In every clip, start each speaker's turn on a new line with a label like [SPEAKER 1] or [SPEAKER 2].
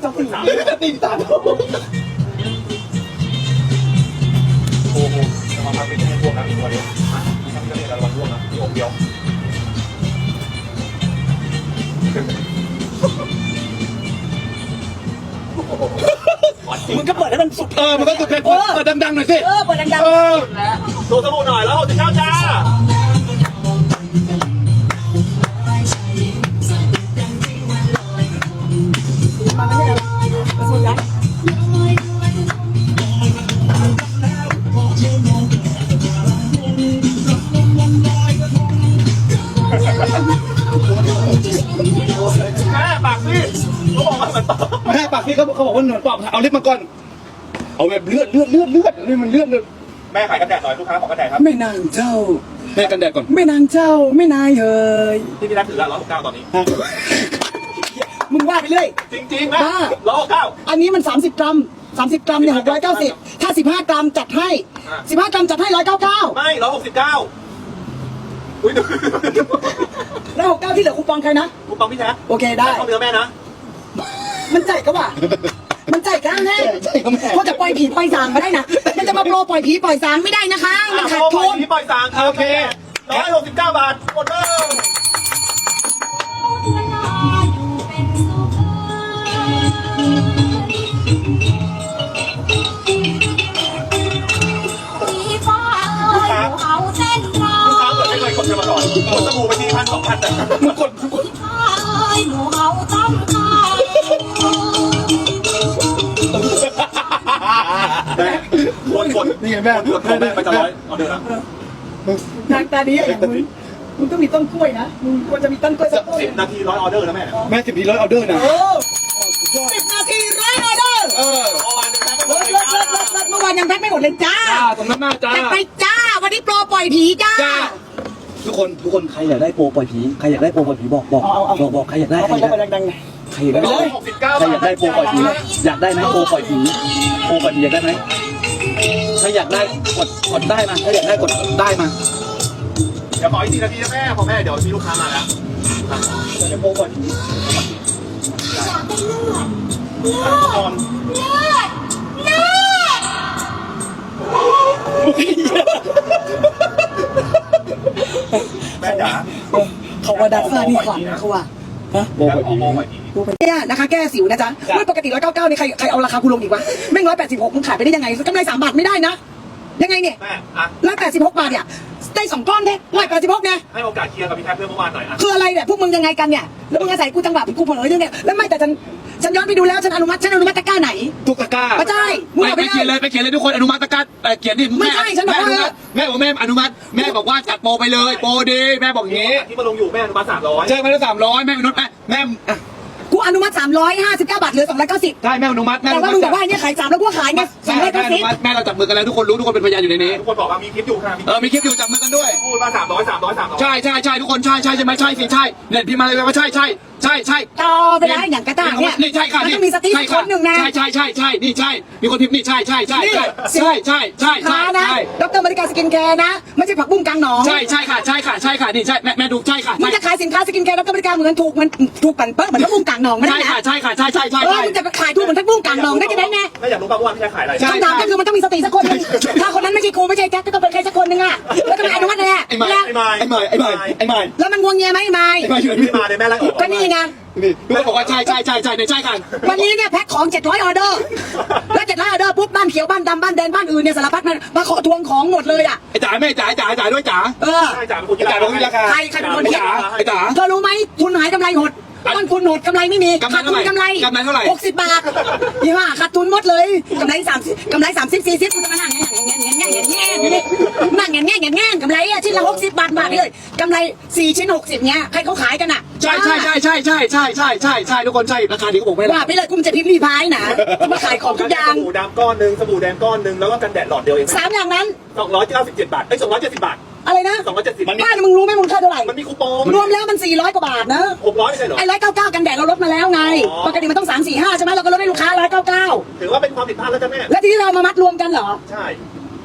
[SPEAKER 1] เจ้าตีสาม
[SPEAKER 2] จะตีตา
[SPEAKER 1] โอ้โหจะมาทำเป็นให้พวกนั้นตัวเดียวทำก็เลยระวังร่วงนะมีองค์เดียว
[SPEAKER 2] มึงก็เปิดให้มันสุด
[SPEAKER 3] เออมันก็สุดเลยเปิดเปิดดังๆหน่อยสิ
[SPEAKER 2] เออเปิดดัง
[SPEAKER 3] เออ
[SPEAKER 1] โชว์สบู่หน่อยแล้วหกสิบเก้าจ้า ปากพี่เขา
[SPEAKER 3] เขาบอกว่าหนอนปอบเอาลิปมาก่อน เอาแบบเลือดเลือดเลือดเลือดนี่มันเลือดเลย
[SPEAKER 1] แม่ขายกันแดดหน่อยลูกค้าขอกันแดดครับ
[SPEAKER 2] ไม่นางเจ้า
[SPEAKER 3] แม่กันแดดก่อน
[SPEAKER 2] ไม่นางเจ้า ไม่นายเฮ้ย
[SPEAKER 1] ที่พี่รักถือละร้อยหกเก้าตอนนี้
[SPEAKER 2] มึงว่าไปเรื่อย
[SPEAKER 1] จริงๆนะ
[SPEAKER 2] บ้า
[SPEAKER 1] ร้อยหกเก้า
[SPEAKER 2] อันนี้มัน 30 กรัม 30 กรัมเนี่ย690 ถ้า 15 กรัมจัดให้
[SPEAKER 1] อะ
[SPEAKER 2] 15 กรัมจัดให้ 199
[SPEAKER 1] ไม่ร้อยหกสิบเก้าอุ้ยดู
[SPEAKER 2] แล้ว69ที่เหลือคูปองใครนะ
[SPEAKER 1] คูปองพี่แท้
[SPEAKER 2] โอเคได้
[SPEAKER 1] เข้าเนื้อแม่นะ
[SPEAKER 2] มันใจก็ว่า มันใจกล้าแน่
[SPEAKER 3] ใช่ครับแม่
[SPEAKER 2] เพราะจะปล่อยผีปล่อยสางมาได้นะ มันจะมาโปรปล่อยผีปล่อยสางไม่ได้นะคะ มันขาดทุน
[SPEAKER 1] พี่ปล่อยสางโอเค ร้อยหกสิบเก้าบาทหมดเลย
[SPEAKER 4] เอาเส้นเรา
[SPEAKER 1] ลูกค้าเกิดไม่เคยกดเงินมาก่อนกดสบู่ไปทีพันสองพันแต่
[SPEAKER 3] มึงกดมึงกด
[SPEAKER 4] หมูเอาต้ม
[SPEAKER 1] นกด
[SPEAKER 3] นี่ไงแม่
[SPEAKER 1] กดของแม่ไปจะร้อยเอาเดือนละ
[SPEAKER 2] นางตาดีอย่างมึงมึงต้องมีต้นกล้วยนะมึงควรจะมีต้นกล้วยสักต้น
[SPEAKER 1] สิบนาทีร้อยออเดอร์นะแม่
[SPEAKER 3] แม่สิบทีร้อยออเดอร์นะ
[SPEAKER 2] โอ้สิบนาทีร้อยออเดอร์
[SPEAKER 3] เออ
[SPEAKER 1] เมื่อวานนึงนะ
[SPEAKER 2] เลิศเลิศเลิศเลิศเลิศเมื่อวานยังแพ็คไม่หมดเลยจ้า
[SPEAKER 3] จ้าตรงนั้นหน้าจ้า
[SPEAKER 2] แพ็คไปจ้า วันนี้โปรปล่อยผีจ้า
[SPEAKER 3] จ้าทุกคนทุกคนใครอยากได้โปรปล่อยผีใครอยากได้โปรปล่อยผีบอกบอก
[SPEAKER 2] เอาเอาเอา
[SPEAKER 3] บอกบอกใครอยากได้
[SPEAKER 2] เอา
[SPEAKER 3] ใคร
[SPEAKER 2] ไป
[SPEAKER 3] อยาก
[SPEAKER 2] ไป
[SPEAKER 3] ได้
[SPEAKER 2] ดังๆเลย
[SPEAKER 3] ใครอยากได้
[SPEAKER 1] ร้อยหกสิบเก้า
[SPEAKER 3] ใครอยากได้โปรปล่อยผีอยากได้ไหมโปรปล่อยผีโปรปล่อยผีอยากได้ไหม ใครอยากได้กดกดได้มาใครอยากได้กดได้มา
[SPEAKER 1] เดี๋ยวขออีกทีนาทีนะแม่พอแม่เดี๋ยวมีลูกค้ามาแล้ว
[SPEAKER 3] เดี๋ยวโปรปล่อยผี
[SPEAKER 1] นอน
[SPEAKER 4] เลือดเลือด
[SPEAKER 1] แม่จ๋า
[SPEAKER 2] เขาว่าดัดฟ้านี่ขวัญเขาว่า
[SPEAKER 3] โปรปล่อยผี
[SPEAKER 1] โมใหม่ที
[SPEAKER 2] ดูไปเนี่ยนะคะแก้สิวนะจ๊ะเมื่อปกติ199นี่ใครใครเอาราคาคุณลงอีกวะแม่ง186มึงขายไปได้ยังไงกำไร3บาทไม่ได้นะ ยังไงเนี่ย
[SPEAKER 1] แม่อะ
[SPEAKER 2] 186บาทเนี่ยได้สองก้อนแท้186นะ
[SPEAKER 1] ให้โอกาสเคลียร์กับพี่แท็บเพื่อนเมื่อวานหน่อยอะ
[SPEAKER 2] คืออะไรเนี่ยพวกมึงยังไงกันเนี่ยแล้วมึงอาศัยกูจังหวะเป็นกูเผลอเนี่ยแล้วไม่แต่ฉัน ฉันย้อนไปดูแล้วฉันอนุมัติฉันอนุมัติตะกร้าไหน
[SPEAKER 3] ทุกตะกร้า
[SPEAKER 2] ไม่ใช่มึง
[SPEAKER 3] ไม่
[SPEAKER 2] เอา
[SPEAKER 3] ไป
[SPEAKER 2] ไม่ได้
[SPEAKER 3] เขียนเลยไปเขียนเลยทุกคนอนุมัติตะกร้าเอ่อเขียนดิ
[SPEAKER 2] ไม่ใช่ฉันบอก
[SPEAKER 3] แม่อนุมั
[SPEAKER 2] ว่า
[SPEAKER 3] ติแม่บอกแม่อนุมัติ แม่บอกว่าจัดโปรไปเลย โปรดีแม่บอกอย่างงี้
[SPEAKER 1] ที่มาลงอยู่แม่อนุมัติสามร้อย
[SPEAKER 3] เจอมาแล้วสามร้อยแม่อนุมัติแม่แม่
[SPEAKER 2] กูอนุมัติ359 บาทเหลือ290
[SPEAKER 3] ใช่แม่อนุมัติแม่
[SPEAKER 2] แต่
[SPEAKER 3] อนุ
[SPEAKER 2] ว่า
[SPEAKER 3] มั
[SPEAKER 2] มึง
[SPEAKER 3] ติ
[SPEAKER 2] บอกว่าอันเนี้ยขาย3แล้วกูขายไง
[SPEAKER 3] ใช่แม่อนุมัติ
[SPEAKER 2] 290
[SPEAKER 3] แม่เราจับมือกันแล้วทุกคนรู้ทุกคนเป็นพยานอยู่ในนี้
[SPEAKER 1] ทุกคนบอกว่ามีคลิปอยู่ค่ะมี
[SPEAKER 3] เออมีคลิปอยู่จับมือกันด้วย
[SPEAKER 1] พูดว่าสามร้อยสามร้อยสามร้อย
[SPEAKER 3] ใช่ใช่ใช่ทุกคนใช่ใช่ใช่ไหมใช่สิใช่เน็ตพิมพ์มาเลยว่าใช่ใช่ใช่ใช่
[SPEAKER 2] ต่อไปได้อย่างกระต่ายเนี่ย
[SPEAKER 3] นี่ใช่ค่ะ
[SPEAKER 2] มัน
[SPEAKER 3] นี่
[SPEAKER 2] ต้องมีสติ
[SPEAKER 3] ใช่
[SPEAKER 2] คนหนึ่งนะ
[SPEAKER 3] ใช่ใช่ใช่ใช่นี่ใช่มีคนพิมพ์นี่ใช่ใช่ใช่ใช่ใช่ใช่ใช่ใช่
[SPEAKER 2] ค้านะ
[SPEAKER 3] ใช่
[SPEAKER 2] ดรมาริกาสกินแคร์นะ ไม่ใช่ผักบุ้งกลางหนอง
[SPEAKER 3] ใช่ใช่ค่ะใช่ค่ะใช่ค่ะนี่ใช่แม่แม่ดูใช่ค่ะ
[SPEAKER 2] มึงจะขายสินค้าสกินแคร์ดรมาริกาเหมือนถูกเหมันถูกปั่นเปิ้ลเหมือนผักบุ้งกลางหนองไม่ได้
[SPEAKER 3] ใช่ค่ะ
[SPEAKER 2] นะ
[SPEAKER 3] ใช่ค่ะใช่ใช่ใช่
[SPEAKER 2] เออ
[SPEAKER 3] ใช่
[SPEAKER 2] มึงจะไปขายถูกเหมือนผักบุ้งกลางหนองได้จะได้ไง
[SPEAKER 1] แม่อยากรู้ป่ะเมื่อวานพี่แท็บขายอะไร
[SPEAKER 3] ใช่
[SPEAKER 2] คำถามก็คือมันต้องมีสติสักคนหนึงถ้าคนนั้นไม่ใช่ครูไม่ใช่แจ็คก็ต้องเป็นใครสักคนหนึงอะแล้วก็มาอนุมัติเลยอะ
[SPEAKER 3] ไอ้ไม้
[SPEAKER 2] แล้ว
[SPEAKER 1] ไอ้ไม้
[SPEAKER 3] ไอ้ไม้ไอ้ไม้ไอ้ไม้
[SPEAKER 2] แล้วมันงวงเงียไหมไม่
[SPEAKER 3] ไอ้ไม้อยู่
[SPEAKER 1] ไม่
[SPEAKER 3] นี่
[SPEAKER 1] มาเลยแม่ไล่ออก
[SPEAKER 2] ก็นี่ไง
[SPEAKER 3] นี่ทุกคนบอกว่าใช่ใช่ใช่ใช่เนี่ยใช่ค่ะ
[SPEAKER 2] วันนี้เนี่ยแพ็คของ700ออเดอร์แล้ว700ออเดอร์ปุ๊บบ้านเขียวบ้านดำบ้านแดงบ้านอื่นเนี่ยสารพัดมันมาขอทวงของหมดเลยอะ
[SPEAKER 3] ไอ้จ๋าแม่จ๋าไอ้จ๋าไอ้จ๋าด้วยจ๋า
[SPEAKER 2] เออ
[SPEAKER 1] ใช่จ๋าเป็นคน
[SPEAKER 3] ไอ้จ๋าเป็นคนราคา
[SPEAKER 2] ใครใครเป็นคน
[SPEAKER 3] ไอ้
[SPEAKER 2] คิด
[SPEAKER 3] จ๋าไอ้จ๋า
[SPEAKER 2] เธอรู้ไหมทุนหายกำไรหด ต้นทุนหดกำไรไม่มี
[SPEAKER 3] กำไร
[SPEAKER 2] ขาดทุน
[SPEAKER 3] เท่าไหร่
[SPEAKER 2] กำไร
[SPEAKER 3] กำไรเท่าไหร่
[SPEAKER 2] หกสิบบาทยี่ห้าขาดทุนหมดเลยกำไรสามสิบกำไรสามสิบสี่สิบคุณจะมานั่งแง่แง่แง่แง่แง่แง่แง่นั่งแง่แง่แง่แง่กำไรอะชิ้นละหกสิบบาทบาทเลยกำไรสี่ชิ้นหกสิบเนี้ยใครเขาขายกันอะ
[SPEAKER 3] ใช่ใช่ใช่ใช่ใช่ใช่ใช่ใช่ใช่ทุกคนใช่ราคาดีก็บอกไม่ได้
[SPEAKER 2] ว่าไปเลยกูมันจะพิมพ์รีพายนะมาขายของทุกอย่าง
[SPEAKER 1] สบู่ดำก้อนหนึ่งสบู่แดงก้อนหนึ่งแล้วก็กันแดดหลอดเดียวเอง
[SPEAKER 2] สามอย่างนั้น
[SPEAKER 1] สองร้อยเก้าสิบเจ็ดบาทไอ้สองร้อยเจ็ดสิบบาท
[SPEAKER 2] อะไรนะ
[SPEAKER 1] สองร้อยเจ็ดสิบ
[SPEAKER 2] บ้านมึงรู้ไหมมูลค่าเท่าไหร่
[SPEAKER 1] มันมีคูปอง
[SPEAKER 2] รวมแล้วมัน400กว่าบาทนะ
[SPEAKER 1] หกร้อยไม่ใช่เหรอ
[SPEAKER 2] ไอ้ร้อยเก้าเก้ากันแดดเราลดมาแล้วไง
[SPEAKER 1] อ๋อ
[SPEAKER 2] ปกติมันต้องสามสี่ห้าใช่ไหมเราก็ลดให้ลูกค้าร้อยเก้าเก้า
[SPEAKER 1] ถือว่าเป็นความผิดพลาดแล้วจ้ะแม่
[SPEAKER 2] แล้วทีนี้เรามามัดรวมกันเหรอ
[SPEAKER 1] ใช่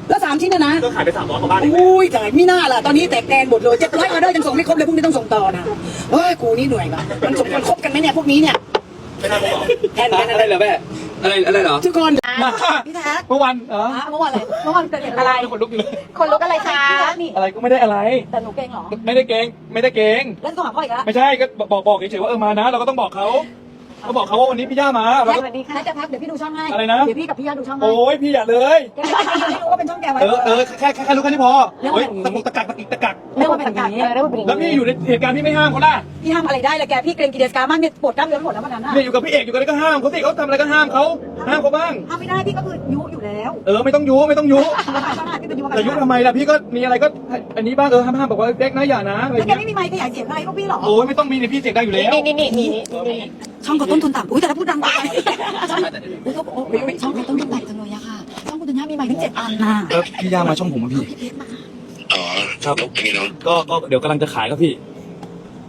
[SPEAKER 2] แล้วสามชิ้นนะนะ
[SPEAKER 1] ก็ขายไปสามร้อยกว่าบาทเอง
[SPEAKER 2] อุ้ยจ่ายไม่น่าล่ะ ตอนนี้แตกแดนหมดเลยเจ็ดร้อยออเดอร์ยังส่งไม่ครบเลยพรุ่งนี้ต้องส่งต่อนะเฮ้ยกูนี่เหนื่อยว่ะมันสมควรคบกันไหมเนี่ยพวกนี้เนี่ย
[SPEAKER 3] ไม่น่าบอก
[SPEAKER 2] แค่นั้น
[SPEAKER 5] อะไรเหรอแม่อะไรอะไรเหรอ
[SPEAKER 2] ทุกคน
[SPEAKER 6] พี่แท็ก
[SPEAKER 3] เมื่อวันเออ
[SPEAKER 6] เมื่อวานอะไรเมื่อวานเกิดเหตุอะไร
[SPEAKER 3] คนลุกอยู่เลย
[SPEAKER 6] คนลุกอะไรคะนี่
[SPEAKER 3] อะไรก็ไม่ได้อะไร
[SPEAKER 6] แต่หนูเก่งเหรอ
[SPEAKER 3] ไม่ได้เกรงไม่ได้เกรง
[SPEAKER 6] แล้วโทรหาพ่ออีกแล้ว
[SPEAKER 3] ไม่ใช่ก็บอกบอกเฉยๆว่าเออมานะ เราก็ต้องบอกเขา ก็บอกเขาว่าวันนี้พี่ย่ามาเรา
[SPEAKER 6] แท็ก
[SPEAKER 3] ก็
[SPEAKER 6] สวัสดีค่ะแท็กเดี๋ยวพี่ดูช่องให้
[SPEAKER 3] อะไรนะ
[SPEAKER 6] เดี๋ยวพี่กับพี่ย่าดูช่องให้
[SPEAKER 3] โอ้ยพี่อย่าเลย
[SPEAKER 6] แกไม่รู้ว่าเป็นช่องแกไว้
[SPEAKER 3] เออเออแค่แค่แค่รู้แค่นี้พอเฮ้ยตะกุกตะกักตะกิกตะกัก
[SPEAKER 6] เรียกว่าเป็นอย่างนี้เรียกว่าเป็นอย่าง
[SPEAKER 3] แล้วพี่
[SPEAKER 6] นี้
[SPEAKER 3] อยู่ในเหตุการณ์พี่ไม่ห้ามเขาล่ะ
[SPEAKER 6] พี่ห้ามอะไรได้เลยแก พี่เกรงกีเดสการมากเนี่ยปวดกล้ามเนื้อไปหมดแล้ววันนั้นน่ะ
[SPEAKER 3] เนี่ยอยู่กับพี่เอกอยู่กันก็ห้ามเขาสิเขาทำอะไรก็ห้ามเขาห้ามเขาบ้าง
[SPEAKER 6] ห้ามไม่ได้พี่ก็คือยุอยู่แล้ว
[SPEAKER 3] เออไม่ต้องยุไม่ต้องยุ
[SPEAKER 6] ช่องไหนพี่เป็นยุ
[SPEAKER 3] แต่ยุทำไมล่ะพี่ก็มีอะไรก็อันนี้บ้างเออห้ามห้ามบอกว่าเด็กนะอย่านะอะไร
[SPEAKER 6] แล้วแก
[SPEAKER 3] เงี้ย
[SPEAKER 6] ไม่มีไมค์ขยายเสียงอะไรพวกพี่หรอ
[SPEAKER 3] โอ้ยไม่ต้องมีเนี่ยพี่เสียงดังอยู่แล้ว
[SPEAKER 6] นี่นี่นี่นี่ช่องก็ต้นทุนต่ำอุ้ยแต่ถ้าพูดดังไปอุ้ยก็โอ้ยช่องก็ต้นทุนต่ำจังเลยอะค่ะช่องคุณธัญญามีไมค์ถึงเจ็ดอันน่ะ
[SPEAKER 3] เออพี่ย่ามาช่องผมอะพี่
[SPEAKER 6] พี่เพชรมา
[SPEAKER 7] อ๋อ
[SPEAKER 3] ครับ
[SPEAKER 7] แล้วเนไงน้อง
[SPEAKER 3] ก็ก็เดี๋ยวกำลังจะขายครับพี่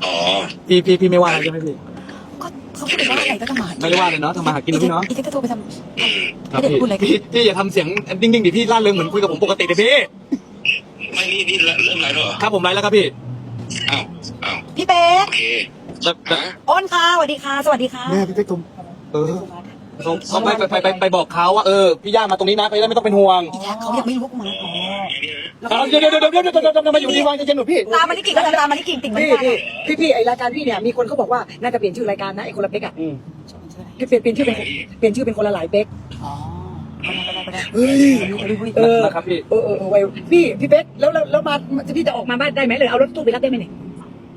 [SPEAKER 7] อ๋อ
[SPEAKER 3] พี่พี่พี่ไม่ว่าอะไรใช่ไหมพี่
[SPEAKER 6] ก็เขาพูดว่าอะไรก็จะมา
[SPEAKER 3] ไม่ได้ว่าเลยเนาะทำมาหากินนะพี่เนาะ
[SPEAKER 6] อีเจ๊ก็โทรไปท
[SPEAKER 7] อืม
[SPEAKER 3] ครับพี่พี่พี่อย่าทำเสียงดิ้งดิ้งดิพี่ล่าเริงเหมือนคุยกับผมปกติเลยพี่
[SPEAKER 7] ไม่นี่นี่เริ่มไลฟ์แล้วเหรอ
[SPEAKER 3] ครับผมไลฟ์แล้วครับพี่
[SPEAKER 7] อ้าวอ้าว
[SPEAKER 6] พี่เป๊ก
[SPEAKER 7] โอเค
[SPEAKER 6] อ้นค่ะสวัสดีค่ะ สวัสดีค่ะ
[SPEAKER 3] แม่พี่เป๊กตมเออเขาเขาไปไปไปไปบอกเขาว่าเออพี่ย่ามาตรงนี้นะเขาจะได้ไม่ต้องเป็นห่วง
[SPEAKER 6] อีแท็กเขายังไม่รู้ว่ากูมาอ๋อ
[SPEAKER 3] เอาเดี๋ยวเดี๋ยวเดี๋ยวเดี๋ยวเดี๋ยวเดี๋ยวเดี๋ยวมาอยู่ดีวางใจเย็นหนูพี่
[SPEAKER 6] ตามมาที่กิ่งก็ตามมาที่กิ่งติ่งมา
[SPEAKER 2] พี่
[SPEAKER 6] ที่
[SPEAKER 2] พี่พี่พี่ไอรายการพี่เนี่ยมีคนเขาบอกว่าน่าจะเปลี่ยนชื่อรายการนะไอคนละเป๊กอะ
[SPEAKER 3] อืม
[SPEAKER 2] พี่เปลี่ยนเปลี่ยนชื่อเป็นเปลี่ยนชื่อเป็นคนละหลายเป๊ก
[SPEAKER 6] อ๋อไปได้ไปได้
[SPEAKER 2] เฮ้ยเออ
[SPEAKER 3] นะครับพี่
[SPEAKER 2] เออเออเออไว้พี่พี่เป๊กแล้วแล้วแล้วมาพี่จะออกมาบ้านได้ไหมเลยเอารถตู้ไปรับได้ไหมเนี่ย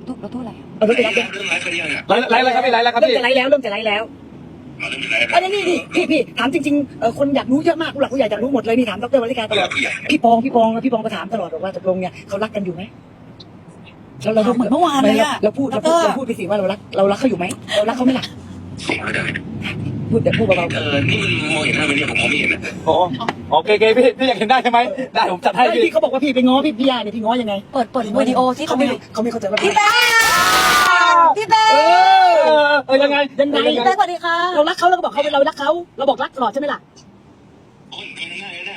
[SPEAKER 6] ตู้รถตู้อะไร
[SPEAKER 2] เอารถไปรับได้
[SPEAKER 7] เริ่มไลฟ์กันยังอะ
[SPEAKER 3] ไลฟ์ไลฟ์แล้วครับพี่ไลฟ์แล้วครับ
[SPEAKER 2] เริ่ม
[SPEAKER 3] พี่
[SPEAKER 2] จะไลฟ์แล้วเริ่มจะไลฟ์แล้ว
[SPEAKER 7] อ๋อเริ่มไลฟ์
[SPEAKER 2] อันนี้นี่นี่พี่พี่ถามจริงๆเออคนอยากรู้เยอะมากผู้หลักผู้ใหญ่อยากรู้หมดเลยนี่ถามดรวริการตลอด
[SPEAKER 7] ผู้ใหญ่
[SPEAKER 2] พี่ปองพี่ปองพี่ปองก็ถามตลอดบอกว่าตกลงเนี่ยเขารักกันอยู่ไหมเราเรา
[SPEAKER 6] เหมือนเมื่อวานเลยอะ
[SPEAKER 2] เราพูดเราพูดเราพูดไปสิว่าเรารักเรารักเขาอยู่ไหมเรารักเขาไหมล่ะ
[SPEAKER 7] ส่งมาได้
[SPEAKER 2] พูดแต่พูดเบา
[SPEAKER 7] เออนี่มันมองเห็นหน้าไหมเนี่ยผมมองไม่เห็นนะ
[SPEAKER 3] อ๋อโอเคโอเคพี่พี่อยากเห็นได้ใช่ไหมได้ผมจัด
[SPEAKER 2] ๆ
[SPEAKER 3] ให้
[SPEAKER 2] ไอ้
[SPEAKER 3] พี่
[SPEAKER 2] พี่เขาบอกว่าพี่ไปง้อพี่พี่ยาเนี่ยพี่ง้อยังไง
[SPEAKER 6] เปิดเปิดวิดีโอที่
[SPEAKER 2] เขา
[SPEAKER 6] เขา
[SPEAKER 2] ไม่
[SPEAKER 6] ไม่
[SPEAKER 2] รู้เขาไม่เข้าใจว่า
[SPEAKER 6] พี่เป๊กพี่เป๊
[SPEAKER 2] เอก
[SPEAKER 3] เอ
[SPEAKER 2] อ
[SPEAKER 3] อเออยังไง
[SPEAKER 2] ยังไง
[SPEAKER 6] พี่เป๊กสวัสดีค่ะ
[SPEAKER 2] เรารักเขาเราก็บอกเขาเป็นเรารักเขาเราบอกรักตลอดใช่ไหมล่ะ
[SPEAKER 7] โอ้ยมันง่ายเลยนะ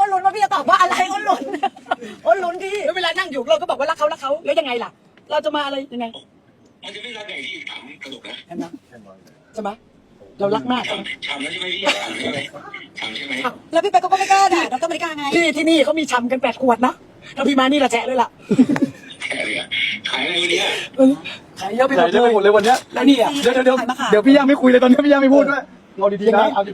[SPEAKER 6] อ้นลุ้นว่าพี่จะตอบว่าอะไรอ้นลุ้นอ้นลุ้นพี่
[SPEAKER 2] แล้วเวลานั่งอยู่เราก็บอกว่ารักเขารักเขาแล้วยังไงล่ะ เราจะมาอะไรยังไง
[SPEAKER 7] มันจะไม่รักอย่างที่ถามตลกนะ
[SPEAKER 2] เห็นไหมใช่ไหม เรารักมาก
[SPEAKER 7] ถามถามแล้วใช่ไหมพี่ถามใช่ไหมถามใช่ไหม
[SPEAKER 6] แล้วพี่เป๊กก็ไม่กล้าด่าดรไม่กล้าไง
[SPEAKER 2] ที่ที่นี่เขามีชำกันแปดขวดนะถ้าพี่มานี่ละแฉะเลยล่ะ
[SPEAKER 7] แค่เลยอะขายอะไรวันนี้
[SPEAKER 2] เออขายเยอะไปหม
[SPEAKER 3] ใหญ่
[SPEAKER 2] ด
[SPEAKER 3] ได้
[SPEAKER 2] เล
[SPEAKER 3] ไป
[SPEAKER 2] ย
[SPEAKER 3] หมดเลยวันเนี้ย
[SPEAKER 2] แล้วนี่อะ
[SPEAKER 3] เดี๋ยวเดี๋ยวเดี๋ยวเดี๋ยวพี่ย่าไม่คุยเลยตอนนี้พี่ย่าไม่พูดด้วย เอาดีๆนะเอาดี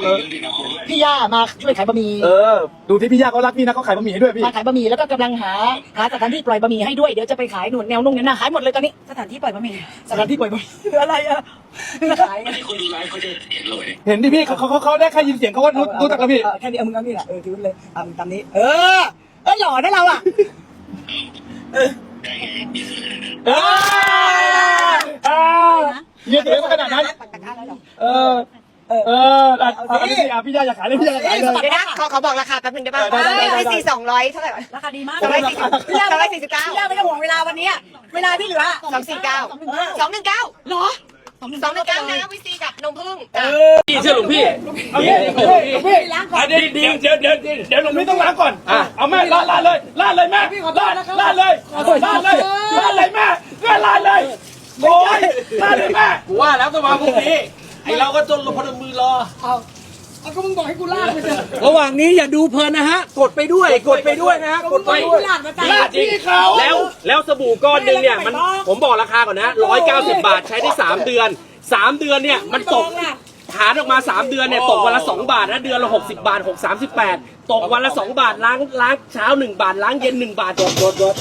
[SPEAKER 7] เออดีเนาะ
[SPEAKER 2] พี่ย่ามาช่วยขายบะหมี่
[SPEAKER 3] ๆเออ ดูที่พี่ย่าเขารักพี่นะเขาขายบะหมี่ให้ด้วยพี่
[SPEAKER 2] มาขายบะหมี่แล้วก็กำลังหาหาสถานที่ปล่อยบะหมี่ให้ด้วยเดี๋ยวจะไปขายหนุนแนวนุ่งเนี่ยนะขายหมดเลยตอนนี้
[SPEAKER 6] สถานที่ปล่อยบะหมี่
[SPEAKER 2] สถานที่ปล่อยบะหมี่คืออะไรอะขาย
[SPEAKER 7] ไม่ใช่คนดูไลฟ์เขาจะเห็นเลย
[SPEAKER 3] เห็นดิพี่เขาเขาเขาได้แค่ยินเสียงเขาก็รู้รู้จักแล้วพี่
[SPEAKER 2] เออแค่นี้เอามึงเอานี่แหละเออถือเลยเอามึงตามนี้ เออเออหล่อนะเราอะ
[SPEAKER 7] ได้ไง
[SPEAKER 3] เออเออ เยี่ยเสียงมาขนาดนั้น
[SPEAKER 6] ปักตะกร้าแล้วเหรอ
[SPEAKER 3] เออ เออ เอออะอะอันนี้พี่อะพี่ย่าอยากขายเลยพี่ย่าอยากขายเลย
[SPEAKER 8] เดี๋ยวนะขอขอบอกราคาแป๊บนึงได้ป่ะ
[SPEAKER 3] ได้ได้ได้ได้
[SPEAKER 8] ไม่สี่สองร้อยเท่าไหร่วะ
[SPEAKER 6] ราคาดีมาก
[SPEAKER 8] สองร้อยสี่สิบสองร้อยสี่สิบเก้า
[SPEAKER 2] พี่ย่าไม่ต้องห่วงเวลาวันนี้อะเวลาที่เหลือ
[SPEAKER 8] สองสี่เก้าสองหนึ่งเก้า
[SPEAKER 2] เหรอ
[SPEAKER 8] สองหนึ่งเก้านะวิซีกับนมผึ้งจ้ะ
[SPEAKER 5] พี่เชื่อหลวงพี่
[SPEAKER 3] เอางี้พี่อะเดี๋ยวเดี๋ยวเดี๋ยวเดี๋ยวเดี๋ยวหลวงพี่ต้องล้างก่อนอะเอาแม่ลาดลาดเลยลาดเลยแม่ลาดลาดเลยลาดเลยลาดเลยแม่แม่ลาดเลย โอ้ยลาดเลยแม่
[SPEAKER 5] กูว่าแล้วก็มาพรุ่งนี้ไอเราก็จนพนมมือรอ
[SPEAKER 2] เอาเอาก็มึงบอกให้กูลากไปเถอะ
[SPEAKER 5] ระหว่างนี้อย่าดูเพลินนะฮะ กดไปด้วย กดไปด้วยนะฮะ กดไป
[SPEAKER 2] กูลากมาตาม
[SPEAKER 5] ลาดจริงแล้ว แล้วสบู่ก้อนหนึ่งเนี่ย มัน ผมบอกราคาก่อนนะ190 บาท ใช้ได้ 3 เดือน 3 เดือนเนี่ย มันตก หารออกมา 3 เดือนเนี่ย ตกวันละ 2 บาทนะเดือนละ 60 บาท 6 38 ตกวันละ 2 บาท ล้าง ล้างเช้า 1 บาท ล้างเย็น 1 บาท
[SPEAKER 2] ลดลดลด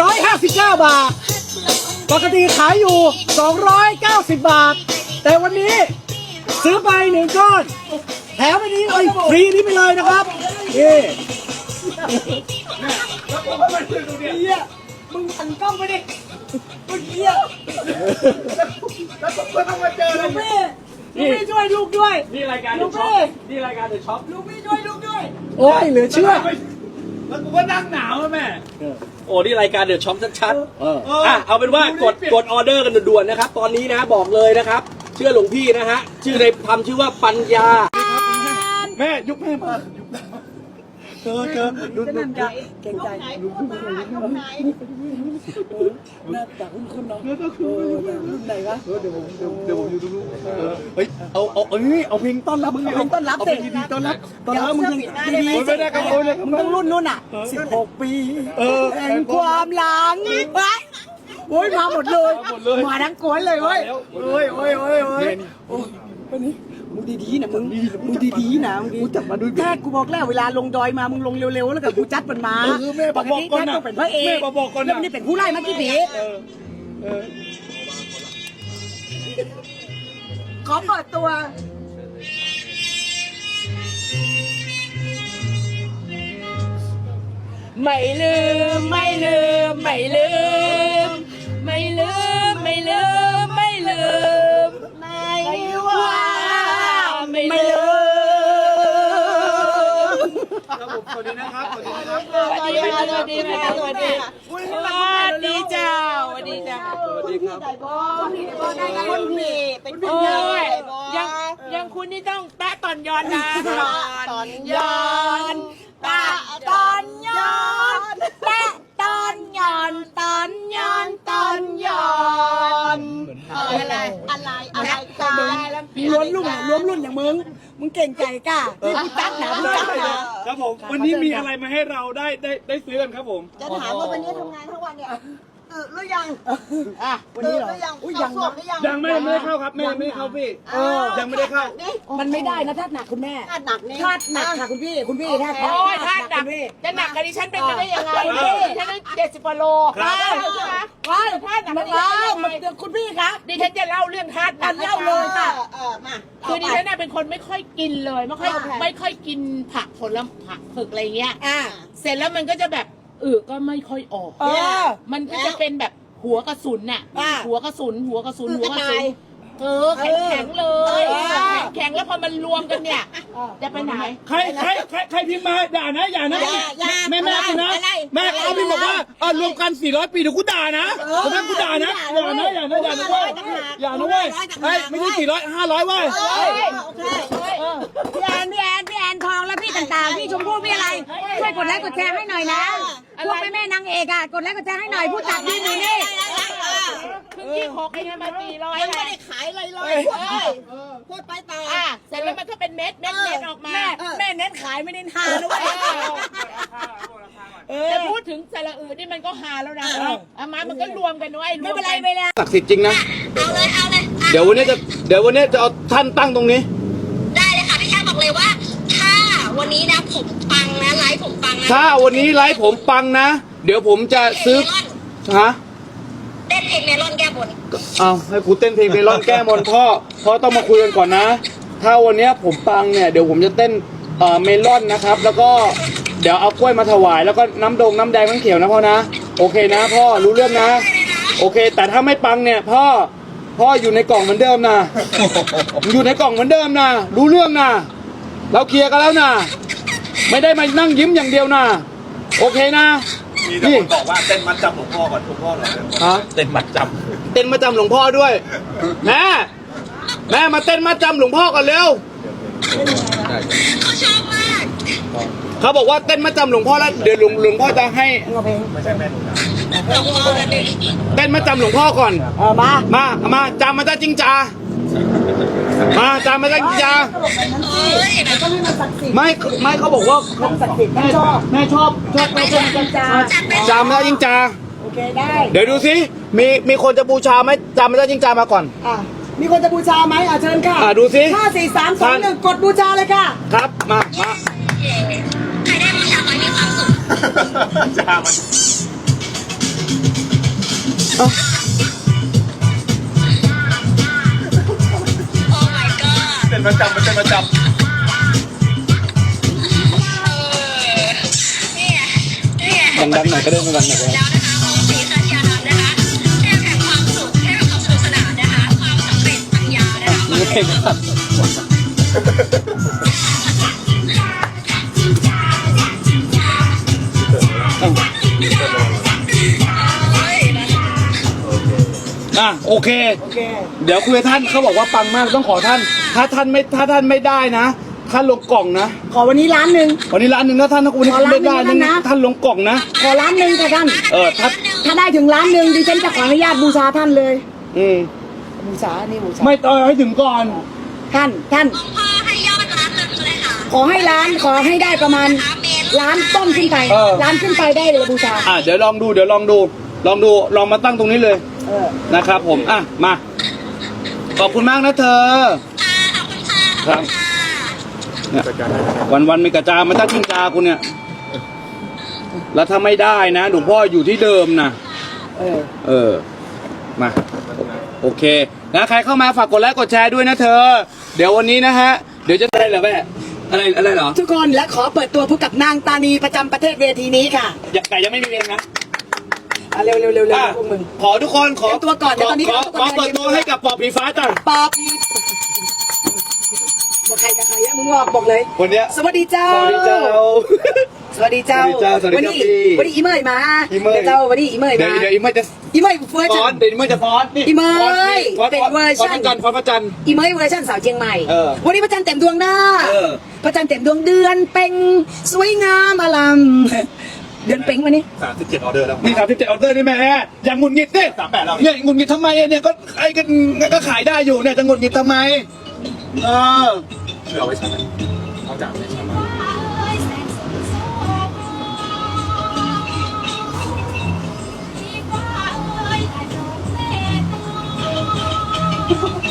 [SPEAKER 2] ร้อยห้าสิบเก้าบาท ปกติขายอยู่สองร้อยเก้าสิบบาท แต่วันนี้ซื้อไปหนึ่งก้อน แถมอันนี้เอ้ยฟรีนี้ไปเลยนะครับนี่เฮียมึงหันกล้องไปดิมึงเฮียแล้วก็ต้องมาเจอเลยพี่ลูกพี่ช่วยลูกด้วย
[SPEAKER 5] นี่รายการ
[SPEAKER 2] ลู
[SPEAKER 5] เด
[SPEAKER 2] ก
[SPEAKER 5] อะช็อ
[SPEAKER 2] พี่
[SPEAKER 5] ปนี่รายการเดอะช็อป
[SPEAKER 2] ลูกพี่ช่วยลูกด้วย โอ้ยเหลือเชื่อ
[SPEAKER 3] แล้วกูก็นั่งหนาวอะแม่
[SPEAKER 5] โอ้นี่รายการเดอะช็อปชัดๆอะเอาเป็นว่ากดกดออเดอร์กันด่วนๆนะครับ ตอนนี้นะบอกเลยนะครับ เชื่อหลวงพี่นะฮะ ชื่อในทำชื่อว่าปัญญา
[SPEAKER 3] แม่ยุคแม่มา อเธอดูดู
[SPEAKER 2] เก่งใจหน้าตาคุ้นๆเนาะรุ่นไหนวะ
[SPEAKER 3] เดี๋ยวผมเดี๋ยวผมอยู่ตรงนู้นเออเฮ้ยเอาเอาเอ้ยเอาเพลงต้อนรับมึง
[SPEAKER 2] เพลงต้อนรับ
[SPEAKER 3] เอา
[SPEAKER 2] สิ
[SPEAKER 3] พลงดีต้อนรับต้อนรับมึงยัง
[SPEAKER 2] เดี๋ยว
[SPEAKER 3] โอ้ยไม่ได้ครับโอ้ยเลย
[SPEAKER 2] มึงต้องรุ่นนู้นอะ16ปี
[SPEAKER 3] เออ
[SPEAKER 2] แห่งความหลังไปโอ้ยมาหมดเลย
[SPEAKER 3] มา
[SPEAKER 2] ทั้งกวนเลยเว้ย
[SPEAKER 3] มาแล้ว
[SPEAKER 2] โอ้ยโอ้ยโอ้ยโอ้ย
[SPEAKER 3] เนี่ย
[SPEAKER 2] โอ้ยวันนี้ มึงดีๆนะมึงมึงดีๆนะมึงดี
[SPEAKER 3] กูจับมาด้วย
[SPEAKER 2] แค่กูบอกแล้วเวลาลงดอยมามึงลงเร็วๆแล้วกับกูจัดมันมา
[SPEAKER 3] เออแม่บอกบอกก่อนนะ
[SPEAKER 2] แค่ต้องเป็นพระเอก
[SPEAKER 3] แม่บอกบอกก่อนนะ
[SPEAKER 2] แล้วนี่เป็นผู้ไล่เมื่อกี้ผี
[SPEAKER 3] เออเออ
[SPEAKER 2] ขอเปิดตัว
[SPEAKER 9] ไม่ลืม ไม่ลืม ไม่ลืม ไม่ลืม ไม่ลืมไม่ วั
[SPEAKER 3] สดีนะครับ สวัสดีนะครับ
[SPEAKER 9] สวัสดีค่ะสวัสดีค่ะสวัสดีสวัสดีเจ้าสวัสดีเจ้า
[SPEAKER 3] สวัสดีครับ
[SPEAKER 2] คนผีเป็น
[SPEAKER 9] โอ้ยยังยังคุณนี่ต้องแตะตอนย้อนนะตอนย้อนแตะตอนย้อนแตะตอนย้อนตอนย้อนตอนย้อน
[SPEAKER 8] อะไรอะไรอะไรกั
[SPEAKER 2] ล้วนรุ่นอะล้วนรุ่นอย่างมึง มึงเก่งใจกล้าที่กูจัดหนากูจัดหนา
[SPEAKER 3] ครับผม วันนี้มีอะไรมาให้เราได้ได้ได้ซื้อกันครับผม
[SPEAKER 8] จะถามว่าวันนี้ทำงานทั้งวันเนี่ย ตื่นหรือยัง
[SPEAKER 2] อะวันนี้เหรอ
[SPEAKER 8] ตื่หรือยัง
[SPEAKER 2] อุ้ยยัง
[SPEAKER 8] เข้า
[SPEAKER 2] นะ
[SPEAKER 8] ส้วมหรือยัง
[SPEAKER 3] ยังไม่ไม่ได้เข้าครับแม่ยังไม่ได้เข้าพี่
[SPEAKER 2] เออ
[SPEAKER 3] ยังไม่ได้เข้า
[SPEAKER 2] มันไม่ได้นะธาตุหนักคุณแม่
[SPEAKER 8] ธาตุหนักนี่
[SPEAKER 2] ธาตุหนักค่ะคุณพี่คุณพี่ธาตุหนัก
[SPEAKER 9] โอ้ยท่านหนัก
[SPEAKER 2] คุณพี่
[SPEAKER 9] จะหนักกับดิฉันเป็นไปได้ยังไง
[SPEAKER 2] เออ
[SPEAKER 9] ดิฉันเจ็ดสิบกว่าโล
[SPEAKER 3] ครับ
[SPEAKER 9] ใช่ไหม
[SPEAKER 2] ว้าย
[SPEAKER 9] ท่านหนัก
[SPEAKER 2] มั
[SPEAKER 9] กับ
[SPEAKER 2] น
[SPEAKER 9] ดิฉัน
[SPEAKER 2] เล่า
[SPEAKER 9] ยัง
[SPEAKER 2] มัน
[SPEAKER 9] ไง
[SPEAKER 2] คุณพี่คะ
[SPEAKER 9] ดิฉันจะเล่าเรื่องธาตุหนั
[SPEAKER 2] อั
[SPEAKER 9] ก
[SPEAKER 2] นเล่าเลยค่ะ
[SPEAKER 8] เออเออมา
[SPEAKER 9] คือดิฉันน่ะเป็นคนไม่ค่อยกินเลย ไม่ค่อย
[SPEAKER 8] โอเค
[SPEAKER 9] ไม่ค่อยกินผักผลไม้ผักผึกอะไรเงี้ย
[SPEAKER 2] อะ
[SPEAKER 9] เสร็จแล้วมันก็จะแบบ อือก็ไม่ค่อยออก
[SPEAKER 2] เออ
[SPEAKER 9] มันก็จะเป็นแบบหัวกระสุนน่ะ
[SPEAKER 2] อ่า
[SPEAKER 9] หัวกระสุน หัวกระสุน
[SPEAKER 2] อื
[SPEAKER 9] หั
[SPEAKER 2] อ
[SPEAKER 9] ว
[SPEAKER 2] ก
[SPEAKER 9] ก
[SPEAKER 2] ระ
[SPEAKER 9] ระสุ
[SPEAKER 2] ต่าย
[SPEAKER 9] นเออแข็งแข็งๆเลย
[SPEAKER 2] เออ
[SPEAKER 9] แข็งๆแล้วพอมันรวมกันเนี่ย จะไปไหน
[SPEAKER 3] ใครใครใครใครพิมพ์มาด่านะอย่านะ
[SPEAKER 2] อย่าอย่า
[SPEAKER 3] แม่แม่กูนะ
[SPEAKER 2] อะไร
[SPEAKER 3] แม่เขาพิมพ์บอกว่าเออรวมกัน 400 ปีเดี๋ยวกูด่านะแม่กูด่านะอย่านะอย่านะอย่านะเว้ยอย่านะเว้ยเฮ้ยไม่ใช่400 500เว้ย
[SPEAKER 8] โอเค
[SPEAKER 2] พี่แอนพี่แอนพี่แอนทองและพี่ ต่างๆพี่ชมพู่พี่อะไรช่วยกดไลค์กดแชร์ให้หน่อยนะพวกแม่แม่นางเอกอะกดไลค์กดแชร์ให้หน่อยผู้จัดยืนอยู่นี่
[SPEAKER 9] คือที่หกไอ้เนี่ยมาสี่ร้อย
[SPEAKER 8] ยังไม่ได้ขายอะไรเลยพูดไปต่อ
[SPEAKER 9] อะเสร็จแล้วมันก็เป็นเม็ดเม็ดเม็ดออกมา
[SPEAKER 2] แม่แม่เน้นขายไม่เน้นหาด้วย
[SPEAKER 9] แต่พูดถึงสระอือนี่มันก็หาแล้วนะเอามามันก็รวมกันด้วย
[SPEAKER 2] ไม่เป็นไรไม่เป็นไร
[SPEAKER 5] ศักดิ์สิทธิ์จริงนะ
[SPEAKER 4] เอาเลยเอาเลยอะ
[SPEAKER 5] เดี๋ยววันนี้จะเดี๋ยววันนี้จะเอาท่านตั้งตรงนี้
[SPEAKER 4] ได้เลยค่ะ พี่ชาบอกเลยว่า ถ้า วันนี้นะผมปังนะไลฟ์ผมปังนะ
[SPEAKER 5] ถ้าวันนี้ไลฟ์ผมปังนะ เดี๋ยวผมจะซื้อฮะ
[SPEAKER 4] เต้นเพลงเมลอนแก้บน
[SPEAKER 5] เอาให้กูเต้นเพลงเมลอนแก้มนพ่อพ่อต้องมาคุยกันก่อนนะ ถ้าวันเนี้ยผมปังเนี่ยเดี๋ยวผมจะเต้นเอ่อเมลอนนะครับ แล้วก็เดี๋ยวเอากล้วยมาถวาย แล้วก็น้ำดงน้ำแดงน้ำเขียวนะพ่อนะโอเคนะ พ่อรู้เรื่องนะ โอเค แต่ถ้าไม่ปังเนี่ย พ่อพ่ออยู่ในกล่องเหมือนเดิมนะอยู่ในกล่องเหมือนเดิมนะรู้เรื่องนะ เราเคลียร์กันแล้วนะไม่ได้มานั่งยิ้มอย่างเดียวนะโอเคนะ
[SPEAKER 1] มีแต่คนบอกว่าเต้นมัดจำหลวงพ่อก่อนหลวงพ่อเหรอ
[SPEAKER 5] ฮะ
[SPEAKER 1] เต้นมัดจ
[SPEAKER 5] เต้นมาจำหลวงพ่อด้วย แม่ แม่มาเต้นมาจำหลวงพ่อก่อนเร็ว
[SPEAKER 4] เขาชอบมาก
[SPEAKER 5] เขาบอกว่าเต้นมาจำหลวงพ่อแล้วเดี๋ยวหลวงหลวงพ่อจะให้
[SPEAKER 4] หลวงพ่อเลย
[SPEAKER 5] เต้นมาจำหลวงพ่อก่อน
[SPEAKER 2] เออมา
[SPEAKER 5] มา มาจำมาจ้าจริงจา มาจำมาจ้าจริงจา
[SPEAKER 4] เอ้ย
[SPEAKER 2] ก็นี่มันศักดิ์สิทธิ์
[SPEAKER 5] ไม่ไม่เขาบอกว่า
[SPEAKER 2] มันศักดิ์สิทธิ์มันชอบ
[SPEAKER 5] แม่ชอบชอบ
[SPEAKER 2] ไม่ใช่จันจา
[SPEAKER 5] จำมาจ้าจริงจา
[SPEAKER 2] โอเคได้
[SPEAKER 5] เดี๋ยวดูสิมีมีคนจะบูชาไหมจำมาจ้าจริงจามาก่อน
[SPEAKER 2] อะมีคนจะบูชาไหมอะเชิญค่ะ
[SPEAKER 5] อะดูสิ
[SPEAKER 2] ห้าสี่สามสองหนึ่งกดบูชาเลยค่ะ
[SPEAKER 5] ครับมามา
[SPEAKER 4] ใครได้บูชาขอให้มีความสุขำ
[SPEAKER 1] จ้ามัน
[SPEAKER 4] god
[SPEAKER 1] เต้นมัดจำมันเต้นมัดจ
[SPEAKER 4] เนี่ยเนี่ย
[SPEAKER 5] ดังๆหน่อยก็ได้ดังๆหน่อยก็ได้
[SPEAKER 4] แล้วนะคะโอมศรีสัญญานันท์นะคะเทพแห่งความสุขเทพแห่งความสนุกสนานนะคะ ความสำเร็จปัญญานะคะ
[SPEAKER 5] อะโอเค
[SPEAKER 2] โอเค
[SPEAKER 5] เดี๋ยวคุยกับท่านเขาบอกว่าปังมากต้องขอท่าน ถ้าท่านไม่ถ้าท่านไม่ได้นะ
[SPEAKER 3] ท่านลงกล่องนะ
[SPEAKER 2] ขอวันนี้ล้านหนึ่ง
[SPEAKER 3] วันนี้ร้านหนึ่งนะท่านนะวันนี้
[SPEAKER 2] ขอร้านหนึ่
[SPEAKER 3] ได้
[SPEAKER 2] ง
[SPEAKER 3] ได้
[SPEAKER 2] นะ
[SPEAKER 3] นะ
[SPEAKER 2] นะ
[SPEAKER 3] ท่านลงกล่องนะ
[SPEAKER 2] ขอล้านหนึ่งค่ะท่าน
[SPEAKER 3] เออท่าน
[SPEAKER 2] ถ้าได้ถึงล้านหนึ่งดิฉันจะขออนุญาตบูชาท่านเลย
[SPEAKER 3] อืม
[SPEAKER 2] บูชา นี่บูชา
[SPEAKER 3] ไม่ต้องให้ถึงก่อน
[SPEAKER 2] ท่านท่าน
[SPEAKER 4] พ่อให้ยอดล้านหนึ่งเลยค่ะ
[SPEAKER 2] ขอให้ล้านขอให้ได้ประมาณล้านต้นขึ้นไป
[SPEAKER 3] เออ
[SPEAKER 2] ล้านขึ้นไปได้เลยบูชา
[SPEAKER 3] อะเดี๋ยวลองดูเดี๋ยวลองดู ลองดูลองมาตั้งตรงนี้เลย
[SPEAKER 2] เออ
[SPEAKER 3] นะครับผมอะมาขอบคุณมากนะเธอ
[SPEAKER 4] ขอบคุณค่ะ
[SPEAKER 3] ครับเนี่ยวันวันๆมีกระจามันถ้าทิ้งจาคุณเนี่ย แล้วถ้าไม่ได้นะหลวงพ่ออยู่ที่เดิมนะ
[SPEAKER 2] เออ
[SPEAKER 3] เออมาโอเคนะใครเข้ามาฝากกดไลค์กดแชร์ด้วยนะเธอ เดี๋ยววันนี้นะฮะ เดี๋ยวจะอะไรเหรอแม่อะไรอะไรเหรอ
[SPEAKER 2] ทุกคนและขอเปิดตัวผู้กับนางตานีประจำประเทศเวทีนี้ค่ะ
[SPEAKER 3] อย่าแต่ยังไม่มีเพลงนะ
[SPEAKER 2] อะ เร็วเร็วเร็วเร็ว
[SPEAKER 3] อะ
[SPEAKER 2] พวกมึง
[SPEAKER 3] ขอทุกคนขอ
[SPEAKER 2] เตรียมตัวก่อนเดี๋ยวตอนนี้
[SPEAKER 3] ขอ
[SPEAKER 2] ทุกคน
[SPEAKER 3] ขอเปิดตัวให้กับปอบผีฟ้าจ้ะ
[SPEAKER 2] ปอพีบอกใครกับใครอะมึงบอกบอกเลย
[SPEAKER 3] วันเนี้ย
[SPEAKER 2] สวัสดีเจ้า
[SPEAKER 3] สวัสดีเจ้า
[SPEAKER 2] สวัสดีเจ้า
[SPEAKER 3] สวัสดีเจ้าสวัสดี
[SPEAKER 2] วัน
[SPEAKER 3] เจ้า
[SPEAKER 2] นี้
[SPEAKER 3] พี่
[SPEAKER 2] วันนี้อีเมย์มา
[SPEAKER 3] อีเมย์
[SPEAKER 2] ดี๋วเจ้าวันนี้อีเมย์
[SPEAKER 3] เดี๋ยว
[SPEAKER 2] มา
[SPEAKER 3] เดี๋ยวอีเมย์จะ
[SPEAKER 2] อีเมย์เวอร์
[SPEAKER 3] ฟ
[SPEAKER 2] ชั
[SPEAKER 3] อนนต์เดี๋ยวอีเมย์จะฟอนต์นี่
[SPEAKER 2] อีเมย์
[SPEAKER 3] ฟอนต์นี่ฟอนต์
[SPEAKER 2] เป็นเวอร์ชัน
[SPEAKER 3] ฟอนต์พระจันทร์ฟอนต์พระจันทร์
[SPEAKER 2] อีเมย์เวอร์ชันสาวเชียงใหม่
[SPEAKER 3] เออ
[SPEAKER 2] วันนี้พระจันทร์เต็มดวงหน้า
[SPEAKER 3] เออ
[SPEAKER 2] พระจันทร์เต็มดวงเดือน เป่งสวยงามอลัม เดือนเป่งวันนี้
[SPEAKER 1] สามสิบเจ็ดออเดอร์แล้ว
[SPEAKER 3] นี่สามสิบเจ็ดออเดอร์นี่แม่อย่างงุนงิดเนี่ย
[SPEAKER 1] สามแปดแล้ว
[SPEAKER 3] เนี่ยงุนงิดทำไมเนี่ยก็ไอ้กันก็ขายได้อยู่เนี่ยจะงุนงิดทำไมเออ
[SPEAKER 1] เชื่อเอาไว้ใช้ไหมเอาจากไม่ใช่ไหมใ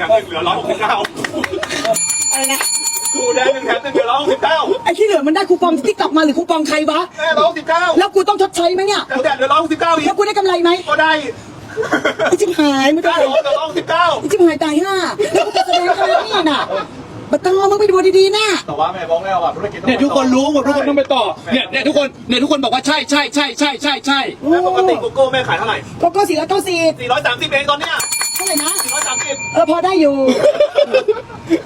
[SPEAKER 1] แดงเหลือหนึ่งแถมหนึ่งเหลือร้อยหกสิบเก้า
[SPEAKER 2] อะไรนะ
[SPEAKER 1] สบู่แดงหนึ่งแถมหนึ่งเหลือร้อยหกสิบเก้า
[SPEAKER 2] ไอ้ที่เหลือมันได้คูปองติ๊กตอกมาหรือคูปองใครวะ
[SPEAKER 1] แม่ร้อยหกสิบเก้า
[SPEAKER 2] แล้วกูต้องชดใช้ไหมเนี่ย
[SPEAKER 1] แต่แต่เหลือร้อยหกสิบเก้าอีก
[SPEAKER 2] แล้วกูได้กำไรไหม
[SPEAKER 1] ก็ได้
[SPEAKER 2] ไอ้จิบหายไม่ได้
[SPEAKER 1] ได้ร้อยเหลือร้อยหกสิบเก้า
[SPEAKER 2] ไอ้จิบหายตายห่าแล้วกูจะแสดงอะไรนี่น่ะบัตรมึงไปดูดีๆนะ
[SPEAKER 1] แต่ว่าแม่บอกแล้วอะธุรกิจต้อง
[SPEAKER 3] เนี่ยทุกคนรู้หมดทุกคนต้องไปต่อเนี่ยเนี่ยทุกคนเนี่ยทุกคนบอกว่าใช่ใช่ใช่ใช่ใช่ใช่
[SPEAKER 1] แม่ปกติโกโก้แม่ขายเท่าไหร่
[SPEAKER 2] โกโก้สี่ร้อยเก้าสิบ
[SPEAKER 1] สี่ร้อยสามสิบเองตอนเนี้ย
[SPEAKER 2] เท่าไหร่นะ เออพอได้อยู่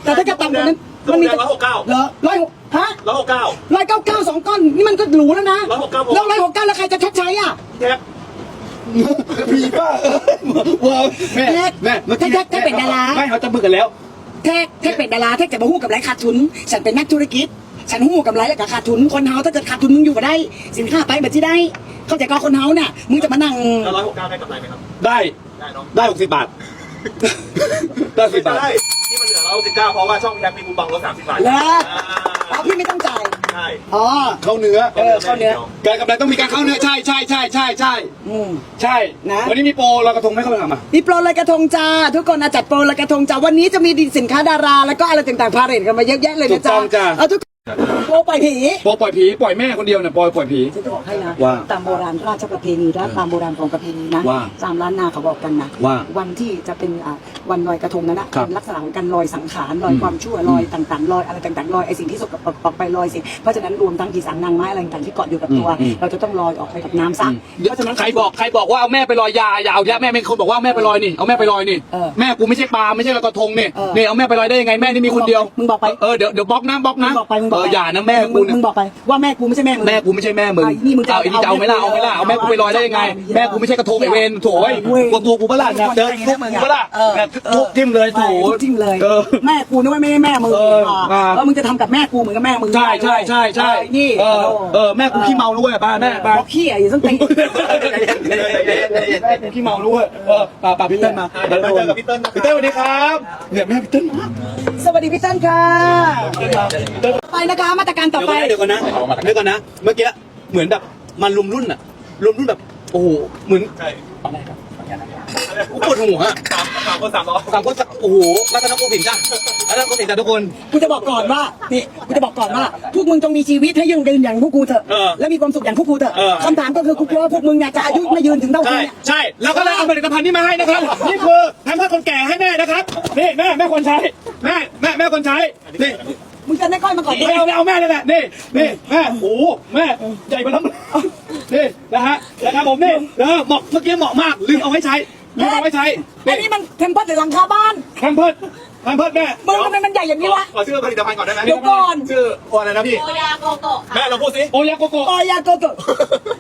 [SPEAKER 2] แต่ถ้าเกิดต่ำกว่านั้นมันมี
[SPEAKER 1] ร้อยหกเก้า
[SPEAKER 2] เหรอร้อยหกฮะ
[SPEAKER 1] ร้อยหกเก้า
[SPEAKER 2] ร้อยเก้าเก้าสองก้อนนี่มันก็หรูแล้วนะ
[SPEAKER 1] 169
[SPEAKER 2] แล้วร้อยหกเก้าแล้วใครจะชดใช้อะ
[SPEAKER 1] แท็ก
[SPEAKER 3] ผีป้าว้าวแม่แม่เมื่อกี้
[SPEAKER 2] แท็กแท็กเป็นดารา
[SPEAKER 3] ไม่เขาจะมือกันแล้ว
[SPEAKER 2] แท็กแท็กเป็นดาราแท็กจะมาหู้กับไรขาดทุน ฉันเป็นนักธุรกิจ ฉันหู้กับไรแล้วกับขาดทุน คนเฮาถ้าเกิดขาดทุนมึงอยู่ก็ได้ สินค้าไปแบบที่ได้ เข้าใจก็คนเฮาน่ะมึงจะมานั่ง
[SPEAKER 1] แล้วร้อยหกเก้าได้กำไรไหมครับ
[SPEAKER 3] ได้
[SPEAKER 1] ได้เนาะ
[SPEAKER 3] ได้หกสิบบาท ได้สิบบาท
[SPEAKER 1] ได้ที่มันเหลือร้อยหกสิบเก้าเพราะว่าช่องแท็กมีคูปองลดสามสิบบาท
[SPEAKER 2] เหรอ
[SPEAKER 1] อ่า
[SPEAKER 2] อ๋อพี่ไม่ต้องจ่าย
[SPEAKER 1] ใช่
[SPEAKER 2] อ๋อ
[SPEAKER 3] เข้าเนื้อ
[SPEAKER 2] เออเข้าเนื้อ
[SPEAKER 3] การกำไรต้องมีการเข้าเนื้อ ใช่ใช่ใช่ใช่ใช่
[SPEAKER 2] อืม
[SPEAKER 3] ใช่
[SPEAKER 2] นะ
[SPEAKER 3] วันนี้มีโปรลอยกระทงไหมเข้าไปทำอะ
[SPEAKER 2] มีโปรลอยกระทงจ้าทุกคนนะจัดโปรลอยกระทงจ้าวันนี้จะมีสินค้าดารา แล้วก็อะไรต่างๆพาเรทกันมาเยอะแยะเลย
[SPEAKER 3] ถู
[SPEAKER 2] นะ
[SPEAKER 3] กต้
[SPEAKER 2] จ๊ะ
[SPEAKER 3] องจ้ะ
[SPEAKER 2] เอาทุก โปรปล่อยผี
[SPEAKER 3] โปรปล่อยผีปล่อยแม่คนเดียวเนี่ยปล่อยปล่อยผี
[SPEAKER 2] จะบอกให้นะ
[SPEAKER 3] ว่า
[SPEAKER 2] ตามโบราณราชประเพณีและตามโบราณของประเพณีนะ
[SPEAKER 3] ว่า
[SPEAKER 2] ตามล้านนาเขาบอกกันนะ
[SPEAKER 3] ว่า
[SPEAKER 2] วันที่จะเป็นอ่าวันลอยกระทงนั้นนะครับเป็นลักษณะของการลอยสังขารลอย
[SPEAKER 3] อืม
[SPEAKER 2] ความชั่วลอยต่างๆลอยอะไรต่างๆลอยไอสิ่งที่สกปรกออกไปลอยสิ่งเพราะฉะนั้นรวมทั้งผีสางนางไม้อะไรต่างๆที่เกาะอยู่กับตัว
[SPEAKER 3] อืมอืม
[SPEAKER 2] เราจะต้องลอยออกไปกับน้ำซะเพราะฉะนั้น
[SPEAKER 3] ใครบอกใครบอกว่าเอาแม่ไปลอยยาอย่าเอาแม่เป็นคนบอกว่าเอาแม่ไปลอยนี่เอาแม่ไปลอยนี่
[SPEAKER 2] เออ
[SPEAKER 3] แม่กูไม่ใช่ปลาไม่ใช่ลอยกระทงนี่
[SPEAKER 2] เออ
[SPEAKER 3] นี่เอาแม่ไปลอยได้ยังไงแม่นี่มีคนเดียว
[SPEAKER 2] มึงบอกไป
[SPEAKER 3] เออเดี๋ยวเดี๋ยวบล็อกนะบล็อก
[SPEAKER 2] มึ
[SPEAKER 3] นะ
[SPEAKER 2] งบอกไปมึงบอก
[SPEAKER 3] เอ
[SPEAKER 2] ไป
[SPEAKER 3] ออย่านะแม่กู
[SPEAKER 2] มึง
[SPEAKER 3] เนี่ย
[SPEAKER 2] มึงบอกไปว่าแม่กูไม่ใช่แม่มึง
[SPEAKER 3] แม่กูไม่ใช่แม่มึง
[SPEAKER 2] ไอ้นี่มึงจะ
[SPEAKER 3] เอาไอ้นี่จะเอาไหมล่ะเอาไหมล่ะเอาแม่กูไปลอยได้ยังไง แม่กูไม่ใช่กระทงไอเวนโถ่ไอ้
[SPEAKER 2] เว้ย
[SPEAKER 3] กลัวตัวกูปะล่ะเนี่ยเดินทุบกูปะล่ะ
[SPEAKER 2] เออ
[SPEAKER 3] เนี่ยทุบทิ่มเลยโถ่
[SPEAKER 2] ทุบทิ่มเลย
[SPEAKER 3] เออ
[SPEAKER 2] แม่กูนึกว่าไม่ใช่แม่มึง
[SPEAKER 3] เออ
[SPEAKER 2] อ่า
[SPEAKER 3] อ่า
[SPEAKER 2] แล้วมึงจะทำกับแม่กูเหมือนกับแม่มึง
[SPEAKER 3] ใช่ใช่ใช่ใช่
[SPEAKER 2] ไอ้นี่
[SPEAKER 3] เออเออแม่กูขี้เมาด้วยป้าแม่ป้า
[SPEAKER 2] บอกขี้อะอย่าต้องเต็ง
[SPEAKER 3] แม่กูขี้เมาด้วยเออป่าป่าพี่เติ้ลมา
[SPEAKER 1] เดี๋ยวไปเจอกับพี่เติ้ลนะครับ
[SPEAKER 3] พี่เติ้ลสวัสดีครับเนี่ยแม่พี่เติ้ลมา
[SPEAKER 2] สวัสดีพี่เต้นค่ะ ไปนะคะมาตรการต่อไป
[SPEAKER 3] เดี๋ยวก่อนนะเดี๋ยวก่อนนะเมื่อกี้เหมือนแบบมันรุมรุ่นอะรุมรุ่นแบบโอ้โหเหมือน
[SPEAKER 1] ใช่
[SPEAKER 3] กูปวดหัวอะ
[SPEAKER 1] สามสามคนสามร้อย
[SPEAKER 3] สามคนสักโอ้โหรัตนโกสินทร์จ้ะรัตนโกสินทร์จ้ะทุกคน
[SPEAKER 2] กูจะบอกก่อนว่านี่กูจะบอกก่อนว่า พวกมึงจงมีชีวิตให้ยืนยืนอย่างพวกกูเถอะ
[SPEAKER 3] เออ
[SPEAKER 2] และมีความสุขอย่างพวกกูเถอะ
[SPEAKER 3] เออ
[SPEAKER 2] คำถามก็คือกูกลัวว่าพวกมึงเนี่ยจะอายุไม่ยืนถึงเท่ากู
[SPEAKER 3] ใช่
[SPEAKER 2] เนี่ย
[SPEAKER 3] ใช่ แล้วก็เลยเอาผลิตภัณฑ์นี้มาให้นะครับ นี่คือแพมเพิร์สคนแก่ให้แม่นะครับ นี่แม่แม่คนใช้ แม่แม่แม่คนใช้ นี่
[SPEAKER 2] มึงจะได้ก้อยมาก่อนดิ
[SPEAKER 3] ไม่เอาไม่เอาแม่เลยแหละนี่นี่แม่โอ้โหแม่ใหญ่มาทั้งนี่นะฮะนะครับผมนี่เออเหมาะเมื่อกี้เหมาะมากลืมเอาไว้ใช้ลืมเอาไว้ใช้
[SPEAKER 2] อันนี้มันเทมเพิร์ดหรือหลังคาบ้าน
[SPEAKER 3] แพมเพิร์สแพมเพิร์ดแม่
[SPEAKER 2] มึงทำไมมันใหญ่อย่างนี้วะ
[SPEAKER 1] ขอชื่อผลิตภัณฑ์ก่อนได้ไหม
[SPEAKER 2] เดี๋ยวก่อน
[SPEAKER 1] ชื่อตัวอะไรนะพี่
[SPEAKER 4] โอยาโกโกะค่ะ
[SPEAKER 1] แม่เราพูดสิ
[SPEAKER 3] โอยาโกโกะ
[SPEAKER 2] โอยาโกโกะ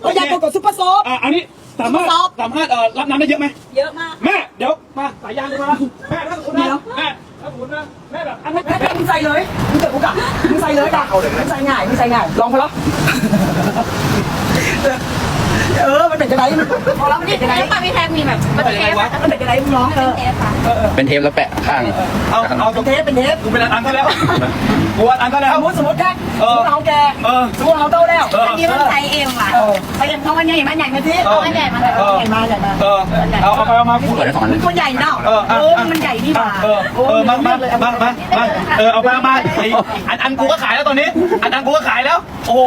[SPEAKER 2] โอยาโกโกะซุปเปอร์โซฟ
[SPEAKER 3] อ่าอันนี้สามารถ
[SPEAKER 2] ซอฟต์
[SPEAKER 3] สามารถเอ่อรับน้ำได้เยอะไหม
[SPEAKER 4] เยอะมาก
[SPEAKER 3] แม่ เดี๋ยว มาสายยางเลยมาละแม่ถ้าสมมตินะ
[SPEAKER 2] เดี๋ยว
[SPEAKER 3] แม่ ถ้าสมมตินะแม่แบบอัน
[SPEAKER 2] แม่
[SPEAKER 3] นี้
[SPEAKER 2] แม่มึงใส่เลยมึงเกิดกูกะมึงใส่เลยกะมึงใส่ง่ายมึงใส่ง่ายลองพอแล้วเออมัน เป็นจะไหนพอแล้วมันเป็นจะไหน
[SPEAKER 4] แล้วปาพี่แท็กมีแบบมันเป็นเทปอะ
[SPEAKER 2] มันเป็นจะไหนมึงร้องเออ
[SPEAKER 4] เทปค่ะ
[SPEAKER 10] เป็นเทปแล้วแปะข้าง
[SPEAKER 3] เอาเอา
[SPEAKER 2] เป็นเทปเป็นเทป
[SPEAKER 3] กูเป็นอันก็แล้วกูอันก็แล้ว
[SPEAKER 2] สมมติสมมติแค่ส
[SPEAKER 3] เอ
[SPEAKER 2] ม
[SPEAKER 3] อ
[SPEAKER 2] มติเราแก
[SPEAKER 3] เออ
[SPEAKER 2] สมมติเราเต้าแล้ว
[SPEAKER 3] เออ
[SPEAKER 4] อันนี้มันใช้เองค่ะ
[SPEAKER 2] เออไปยังเขามันใหญ่มันใหญ่มาที่
[SPEAKER 3] เออ
[SPEAKER 4] มันใหญ่มาเลย
[SPEAKER 3] เออ
[SPEAKER 2] ใหญ่มาใหญ่มา
[SPEAKER 3] เออเอาเอาไปเอามาพูด
[SPEAKER 10] เปิดได้สองอันเลย
[SPEAKER 2] มันใหญ่เนาะ
[SPEAKER 3] เอออะ
[SPEAKER 2] เออมันใหญ่นี่หว่า
[SPEAKER 3] เออเออมามามามามาเออเอาไปเอามาไอ้อันอันกูก็ขายแล้วตอนนี้อันอันกูก็ขายแล้วโอ้โห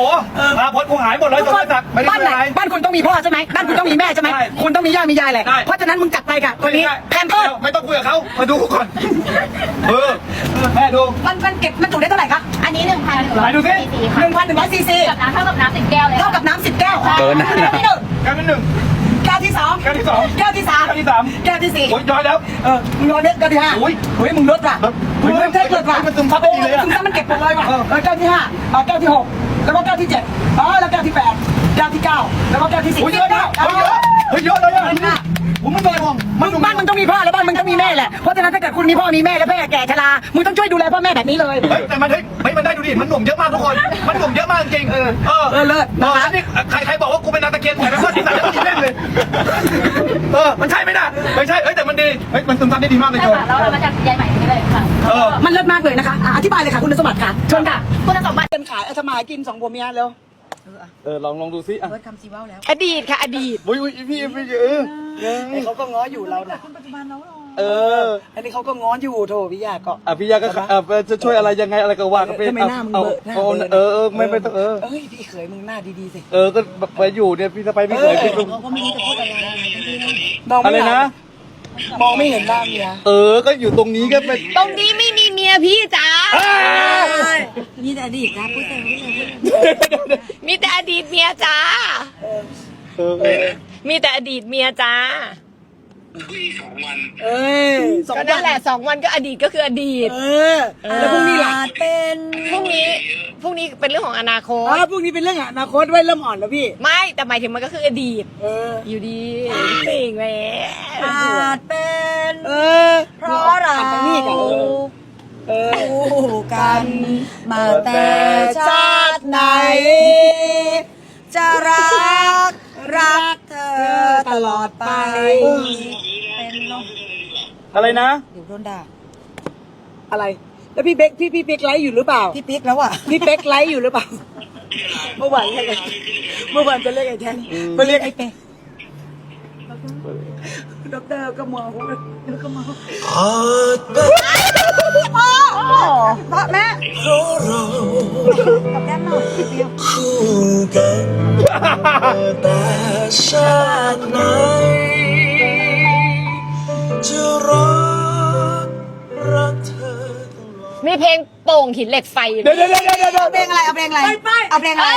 [SPEAKER 3] มาพดกูหายหมดเลยจนไม่ตักไม่ได้
[SPEAKER 2] บ้าน
[SPEAKER 3] เป็น
[SPEAKER 2] ไหน
[SPEAKER 3] ไร
[SPEAKER 2] บ้านคุณต้องมีพ่อใช่ไหมบ้านคุณต้องมีแม่ใช่ไหม
[SPEAKER 3] ใช่
[SPEAKER 2] คุณต้องมีย่ามียายแหละ
[SPEAKER 3] ใช่
[SPEAKER 2] เพราะฉะนั้นมึงจัดไปกับตัวนี้แพมเพิร์ส
[SPEAKER 3] ไม่ต้องคุยกับเขามาดูก่อน เออแม่ดู
[SPEAKER 2] มันมันเก็บมันจุได้เท่าไหร่คะ
[SPEAKER 4] อันนี้หนึ่งพัน
[SPEAKER 3] ไหนดูสิ
[SPEAKER 4] ซีซี
[SPEAKER 2] ห
[SPEAKER 4] ค่ะ
[SPEAKER 2] นึ่งพันหนึ่งร้อยซีซี
[SPEAKER 4] กับน้ำเท่ากับน้ำสิบแก้วเลย
[SPEAKER 2] เท่ากับน้ำสิบแก้ว
[SPEAKER 10] เกินนะ
[SPEAKER 2] แก้วที่หนึ่ง
[SPEAKER 3] แก้วที่หนึ่ง
[SPEAKER 2] แก้วที่สอง
[SPEAKER 3] แก้วที่สอง
[SPEAKER 2] แก้วที่สาม
[SPEAKER 3] แก้วที่สาม
[SPEAKER 2] แก้วที่สี่
[SPEAKER 3] โอ้ยย้อยแล้ว
[SPEAKER 2] เออ มึงรอเน็ตแก้วที่ห้า
[SPEAKER 3] โอ้ย
[SPEAKER 2] เฮ้ย มึงลดว่ะ
[SPEAKER 3] ลด
[SPEAKER 2] มึงลดแค่เกิดว่ะ
[SPEAKER 3] มันซึมซับไม่ดีเลยอะ
[SPEAKER 2] ซึมซับมันเก็บหมดเลยว่ะเออแก้วที่ห้าเอาแก้วที่หกแล้วก็แก้วที่เจ็ดอ๋อแล้วแก้วที่แปด แก้วที่เก้าแล้วก็แก้วที่สิบ
[SPEAKER 3] โอ้ยเยอะนะเฮ้ยเยอะเฮ้ยเยอะเลยอะผมไม่เป็นห่วง
[SPEAKER 2] มึงบ้านมึงต้องมีพ่อแล้วบ้านมึงต้องมีแม่แหละเพราะฉะนั้นถ้าเกิดคุณมีพ่อมีแม่แล้วแม่แก่ชรามึงต้องช่วยดูแลพ่อแม่แบบนี้เลย
[SPEAKER 3] เฮ้ยแต่มันเฮ้ยเฮ้ยมันได้ดูดิมันหนุ่มเยอะมากทุกคน มันหนุ่มเยอะมากจริงเออเออ
[SPEAKER 2] เออเลิศ
[SPEAKER 3] เออแล้วนี่ใครใครบอกว่ากูเป็นนางตะเคียนแถมเป็นข้อที่สามแล้วกินเล่นเลยเออมันใช่ไหมน่ะไม่ใช่เฮ้ยแต่มันดีเฮ้ยมันซึมซับได้ดีมากเลย
[SPEAKER 4] ใช่
[SPEAKER 3] โจ
[SPEAKER 4] ค่ะแล้วเรามาจากยายใหม่นี่เลยค่ะ
[SPEAKER 3] เออ
[SPEAKER 2] มันเลิศมากเลยนะคะอะอธิบายเลยค่ะคุณสมบัติค่ะเชิญค่ะ
[SPEAKER 4] คุณสมบัติ
[SPEAKER 2] เดินขายเอาทำมาหากินสองผัวเมียเร็ว
[SPEAKER 3] เออลองลองดูซิอะ
[SPEAKER 2] เบิร์ดคำซีว้าวแล้ว
[SPEAKER 9] อดีตค่ะ อดีต
[SPEAKER 3] อุ้ยอุ้ยพี่พี่เออ
[SPEAKER 2] ไอ้เขาก็ง้ออยู่เราน่ะ
[SPEAKER 3] เออ
[SPEAKER 2] อันนี้เขาก็ง้ออยู่โถพี่ยาก็
[SPEAKER 3] อะพี่ยาก็เออจะช่วยอะไรยังไงอะไรก็ว่ากันไป
[SPEAKER 2] ทำไมหน้ามึง
[SPEAKER 3] เอา
[SPEAKER 2] เบิกหน้า
[SPEAKER 3] เอา
[SPEAKER 2] เบิก
[SPEAKER 3] เออเออไม่ไม่ต้องเออ
[SPEAKER 2] เอ้ยพี่เขยมึงหน้าดีๆสิ
[SPEAKER 3] เออก็ไปอยู่เนี่ยพี่สไปพี่เคยพี่ลุง
[SPEAKER 2] เขาก็ไม่รู้จะพูดอะไรมอง
[SPEAKER 3] อะไร
[SPEAKER 2] ไม่เห็น
[SPEAKER 3] นะ
[SPEAKER 2] มองไม่เห็นหน้าเมีย
[SPEAKER 3] เออก็อยู่ตรงนี้ก็เป็น
[SPEAKER 9] ตรงนี้ไม่มีเมียพี่จ้า
[SPEAKER 2] นี่แต่อดีตนะพูดแต่
[SPEAKER 9] มีแต่อดีตเมียจ้า
[SPEAKER 3] เออเออ
[SPEAKER 9] มีแต่อดีตเมียจ้า
[SPEAKER 7] คุยสองวัน
[SPEAKER 2] เอ้ยสอง
[SPEAKER 9] ก็
[SPEAKER 2] วั
[SPEAKER 9] นั่นแหละสองวันก็อดีตก็คืออดีต
[SPEAKER 2] เออ แล้วพรุ่งนี้ล่ะเป็น
[SPEAKER 9] พรุ่งนี้ พรุ่งนี้เป็นเรื่องของอนาคต
[SPEAKER 2] อ่าพรุ่งนี้เป็นเรื่องอนาคตไว้เริ่มอ่อนแล้วพี่
[SPEAKER 9] ไม่ แต่หมายถึงมันก็คืออดีต
[SPEAKER 2] เออ
[SPEAKER 9] อยู่ดีติ่งแหม
[SPEAKER 2] อาจเป็น เออเพราะเราเออ คู่กัน มาแต่ชาติไหน จะรัก รักเธอตลอดไป
[SPEAKER 3] อะไรนะ
[SPEAKER 2] เดี๋ยวโดนด่าอะไร แล้วพี่เบ๊กพี่พี่เป๊กไลฟ์อยู่หรือเปล่า พี่เป๊กแล้วอะ พี่เป๊กไลฟ์อยู่หรือเปล่า เมื่อวานเรียกไอ้เมื่อวานจะเรียกไอ้แทนมาเรียกไอ้เป๊ก ด็อกเตอร์ก็มองแล้วก็มองพ่อพ่อแม่กับแก้มหน่อยเดียว
[SPEAKER 9] มีเพลงโป่งหินเหล็กไฟ
[SPEAKER 3] เดี๋ยวเดี๋ยวเดี๋ยวเดี๋ยว
[SPEAKER 2] เอาเพลงอะไรเอาเพลงอะไรเอาเพลงอะไร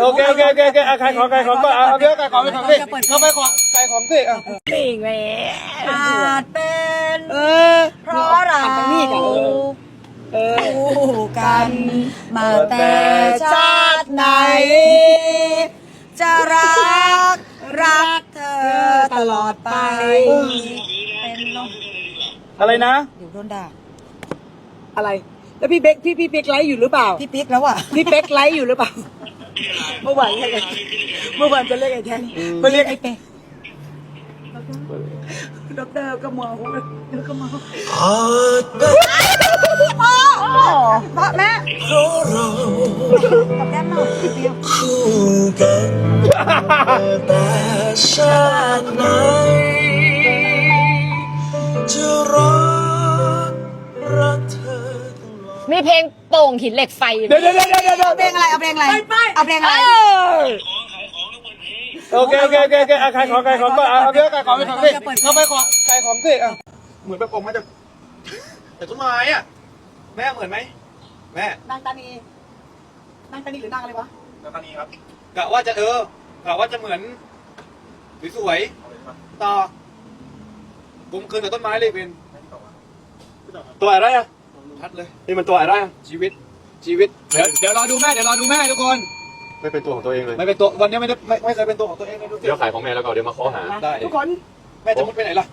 [SPEAKER 3] โอเคโอเคโอเคโอเคอะขายของขายของก็เอาเอาเดี๋ยวขายของไปของสิเอาไปของขายของสิอะ
[SPEAKER 9] ติ่งแหม
[SPEAKER 2] อาจเป็นเออเพราะเราเออคู่กัน มาแต่ชาติไหน จะรัก รักเธอตลอดไป
[SPEAKER 3] อะไรนะ
[SPEAKER 2] เดี๋ยวโดนด่าอะไร แล้วพี่เบ๊กพี่พี่เป๊กไลฟ์อยู่หรือเปล่า พี่เป๊กแล้วอะ พี่เป๊กไลฟ์อยู่หรือเปล่า เมื่อวานเรียกไอ้เมื่อวานจะเรียกไอ้แทนมาเรียกไอ้เป๊กด็อกเตอร์ก็มองแล้วก็มองพ่อพ่อแม่กับแก้มหน่อยเดียว
[SPEAKER 9] มีเพลง โป่งหินเหล็กไฟ
[SPEAKER 3] เดี๋ยวเดี๋ยวเดี๋ยวเดี๋ยวเดี๋ยว
[SPEAKER 2] เอาเพลงอะไร เอาเพลงอะไร เอาเพลงอะไร
[SPEAKER 3] โอเคโอเคโอเคโอเคอะขายของขายของก็เอาเอาเดี๋ยวขายของไปของสิเอาไปของขายของสิอะเหมือนแบบออกมาจากแต่ต้นไม้อะแม่เหมือนไหมแม่
[SPEAKER 2] นางตานีนางตานีหรือนางอะไรวะ
[SPEAKER 1] แล้วตอนนี้ครับ
[SPEAKER 3] กะว่าจะเออกะว่าจะเหมือนสวยๆต่อผมคืนกับต้นไม้เลยเป็น
[SPEAKER 1] ไตั
[SPEAKER 3] วอะไรอะ ชัดเลยนี่มันตัวอะไรอะชีวิตชีวิตเดี๋ยวเดี๋ยวรอดูแม่เดี๋ยวรอดูแม่ทุกคน
[SPEAKER 1] ไม่เป็นตัวของตัวเองเลย
[SPEAKER 3] ไม่เป็นตัววันนี้ไม่ได้ไม่ไม่เคยเป็นตัวของตัวเองเลยดูสิ
[SPEAKER 1] เดี๋ยวขายของแม่แล้วก็เดี๋ยวมาขอหา
[SPEAKER 3] ได้
[SPEAKER 2] ทุกคน
[SPEAKER 3] แม่จะมุดไปไหนล่ะ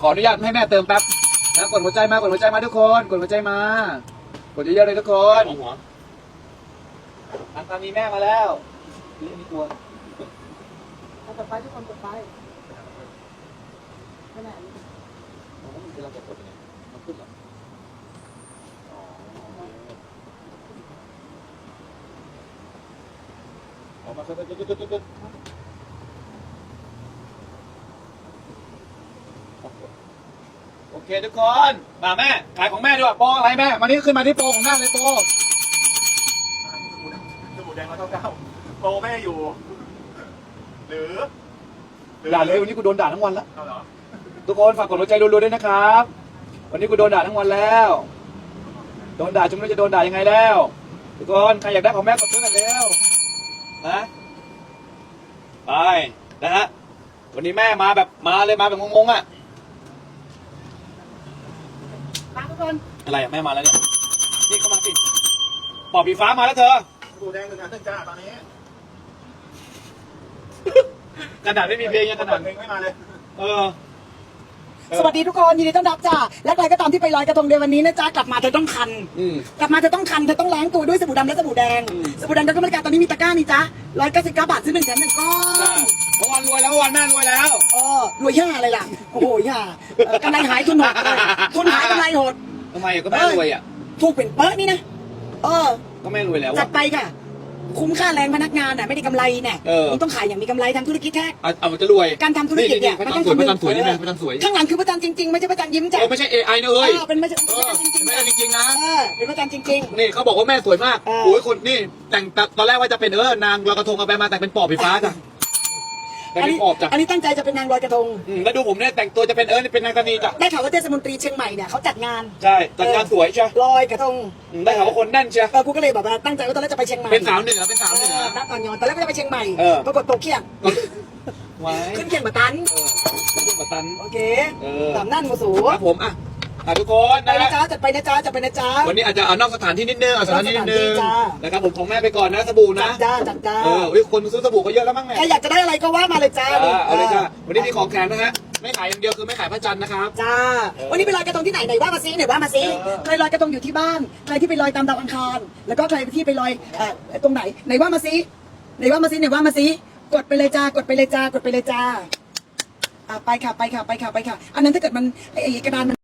[SPEAKER 3] ขออนุญาตให้แม่เติมแป๊บนะกดหัวใจมากดหัวใจมาทุกคน กดหัวใจมากดเยอะๆเลยทุกคน
[SPEAKER 1] ของหัว
[SPEAKER 3] ทางทางมีแม่มาแล้วนี่มีตัว
[SPEAKER 2] กดไปทุกคนกดไป
[SPEAKER 3] เราจะกดยังไงมันขึ้นเหรอออกมาขึ้นขึ้นขึ้นขึ้นขึ้นโอเคทุกคนมาแม่ขายของแม่ด้วยโปรอะไรแม่มานี่ขึ้นมาที่โปรของแม่เลยโปร
[SPEAKER 1] สบู่แดงร้อยเก้าเก้าโปรแม่อยู่หรือหรือ
[SPEAKER 3] ด่าเลยวันนี้กูโดนด่าทั้งวันแล้ว
[SPEAKER 1] เอาเหรอ
[SPEAKER 3] ทุกคนฝากกดหัวใจรัวๆด้วยนะครับ วันนี้กูโดนด่าทั้งวันแล้ว โดนด่าจนไม่รู้จะโดนด่ายังไงแล้ว ทุกคนใครอยากได้ของแม่กดซื้อหน่อยเร็วนะไปนะฮะวันนี้แม่มาแบบมาเลยมาแบบงงๆอะ
[SPEAKER 2] มาทุกคน
[SPEAKER 3] อะไรอะแม่มาแล้วเนี่ยนี่เข้ามาสิปอบผีฟ้ามาแล้วเธอ
[SPEAKER 1] สบู่แดงหนึ่งอันหนึ่งจ้าตอนนี้
[SPEAKER 3] ขนาดไม่มีเพลงยังขนาด
[SPEAKER 1] เพลงไม่มาเลย
[SPEAKER 3] เออ
[SPEAKER 2] สวัสดีทุกคนยินดีต้อนรับจ้าและใครก็ตามที่ไปลอยกระทงในวันนี้นะจ๊ะกลับมาเธอต้องคัน
[SPEAKER 3] อืม
[SPEAKER 2] กลับมาเธอต้องคันเธอต้องล้างตัวด้วยสบู่ดำและสบู่แดงสบู่แดงก็บริการตอนนี้มีตะกร้านี่จ้ะร้อยเก้าสิบเก้าบาทซื้อหนึ่งแถมหนึ่งก้อน
[SPEAKER 3] เมื่อวานรวยแล้วเมื่อวานแม่รวยแล้ว
[SPEAKER 2] เออรวยย่าอะไรล่ะโอ้โหย่าเออกำไรหายทุนหดเลยทุนหายกำไรหด
[SPEAKER 3] ทำไมอะก็แม่รวยอะ
[SPEAKER 2] ถูกเป็นเป๊ะนี่นะเออ
[SPEAKER 3] ก็แม่รวยแล้ว
[SPEAKER 2] จั
[SPEAKER 3] อะ
[SPEAKER 2] ดไปค่ะ คุ้มค่าแรงพนักงานน่ะไม่ได้กำไรเนี่ย
[SPEAKER 3] เออ
[SPEAKER 2] มึงต้องขายอย่างมีกำไรทำธุรกิจแค่
[SPEAKER 3] เอาเอาจะรวย
[SPEAKER 2] การทำธุรกิจเนี่ย
[SPEAKER 3] พระ
[SPEAKER 2] มัน
[SPEAKER 3] จั
[SPEAKER 2] ต้
[SPEAKER 3] น
[SPEAKER 2] อง
[SPEAKER 3] ทร์สวยพระจันทร์สวยนี่
[SPEAKER 2] เอ
[SPEAKER 3] แม่
[SPEAKER 2] อ
[SPEAKER 3] พระจันทร์สวย
[SPEAKER 2] ข้างหลังคือพระจันทร์จริงๆไม่ใช่พระจันทร์ยิ้มจ้ะ
[SPEAKER 3] เออไม่ใช่ AI นะเอ้ย
[SPEAKER 2] เออเป็นพระจันทร์
[SPEAKER 3] เออ
[SPEAKER 2] จริงๆ
[SPEAKER 3] ไม่ใช่จริงๆนะ
[SPEAKER 2] เออเป็นพระจันทร์จริง
[SPEAKER 3] นี่เขาบอกว่าแม่สวยมาก
[SPEAKER 2] เออ
[SPEAKER 3] โอ้ยคนนี่แต่งตอนแรกว่าจะเป็นเออนางลอยกระทงเอาไปมาแต่งเป็นปอบผีฟ้าจ้ะ
[SPEAKER 2] ๆ
[SPEAKER 3] แต่
[SPEAKER 2] อัน
[SPEAKER 3] เป็น
[SPEAKER 2] นี้
[SPEAKER 3] ปอบจ้ะ
[SPEAKER 2] อันนี้ตั้งใจจะเป็นนางลอยกระทง
[SPEAKER 3] อืมแล้วดูผมเนี่ยแต่งตัวจะเป็นเออเป็นนางตานีจ้ะ
[SPEAKER 2] ได้ข่าวว่าเทศมนตรีเชียงใหม่เนี่ยเขาจัดงาน
[SPEAKER 3] ใช่แต่งงานสวยใช่
[SPEAKER 2] ลอยกระทง
[SPEAKER 3] อืมได้ข่าวว่าคนแน่นเชียว
[SPEAKER 2] เออกูก็เลยแบบว่าตั้งใจว่าตอนแรกจะไปเชียงใหม่
[SPEAKER 3] เป็นสาวเหนือเป็นสาวเหนือ
[SPEAKER 2] เณตอนย้อนตอนแรกก็จะไปเชียงใหม่
[SPEAKER 3] เออ
[SPEAKER 2] ปรากฏตกเขียง
[SPEAKER 3] ไว้
[SPEAKER 2] ขึ้นเขียงมาตัน
[SPEAKER 3] เออคุณปะตัน
[SPEAKER 2] โอเค
[SPEAKER 3] เออ
[SPEAKER 2] ตามนั่นโมสู
[SPEAKER 3] ครับผมอะ อะทุกคน
[SPEAKER 2] ไป
[SPEAKER 3] นะ
[SPEAKER 2] นะ
[SPEAKER 3] ฮะ
[SPEAKER 2] จ๊ะจัดไปนะจ๊ะจัดไปนะจ๊ะ
[SPEAKER 3] วันนี้อาจจะเอานอกสถานที่นิดนึงเอาสถานที่นิดนึง
[SPEAKER 2] นอกสถานที่จ้า
[SPEAKER 3] นะครับผมของแม่ไปก่อนนะสบู่
[SPEAKER 2] จั
[SPEAKER 3] นะ
[SPEAKER 2] ดจ้าจัดจ้า
[SPEAKER 3] เอออุ๊ยคนซื้อสบู่ก็เยอะแล้วมั้งแม่
[SPEAKER 2] ใครอยากจะได้อะไรก็ว่ามาเลยจ้า
[SPEAKER 3] เออเอาเลยจ้าวันนี้มีของแถมนะฮะไม่ขายอย่างเดียวคือไม่ขายพระจันทร์นะครับ
[SPEAKER 2] จ้า วันนี้ไปลอยกระทงที่ไหนไหนว่ามาซิไหนว่ามาซิ
[SPEAKER 3] เออ
[SPEAKER 2] ใครลอยกระทงอยู่ที่บ้าน ใครที่ไปลอยตามดาวอังคาร แล้วก็ใครที่ไปลอยเอ่อตรงไหนไหนว่ามาซิไหนว่ามาซิไหนว่ามาซิกดไปเลยจ้ากดไปเลยจ้ากดไปเลยจ้าอะไปค่ะไปค่ะไปค่ะไปค่ะ อันนั้นถ้าเกิดมันไอ้ไอ้กระดานมัน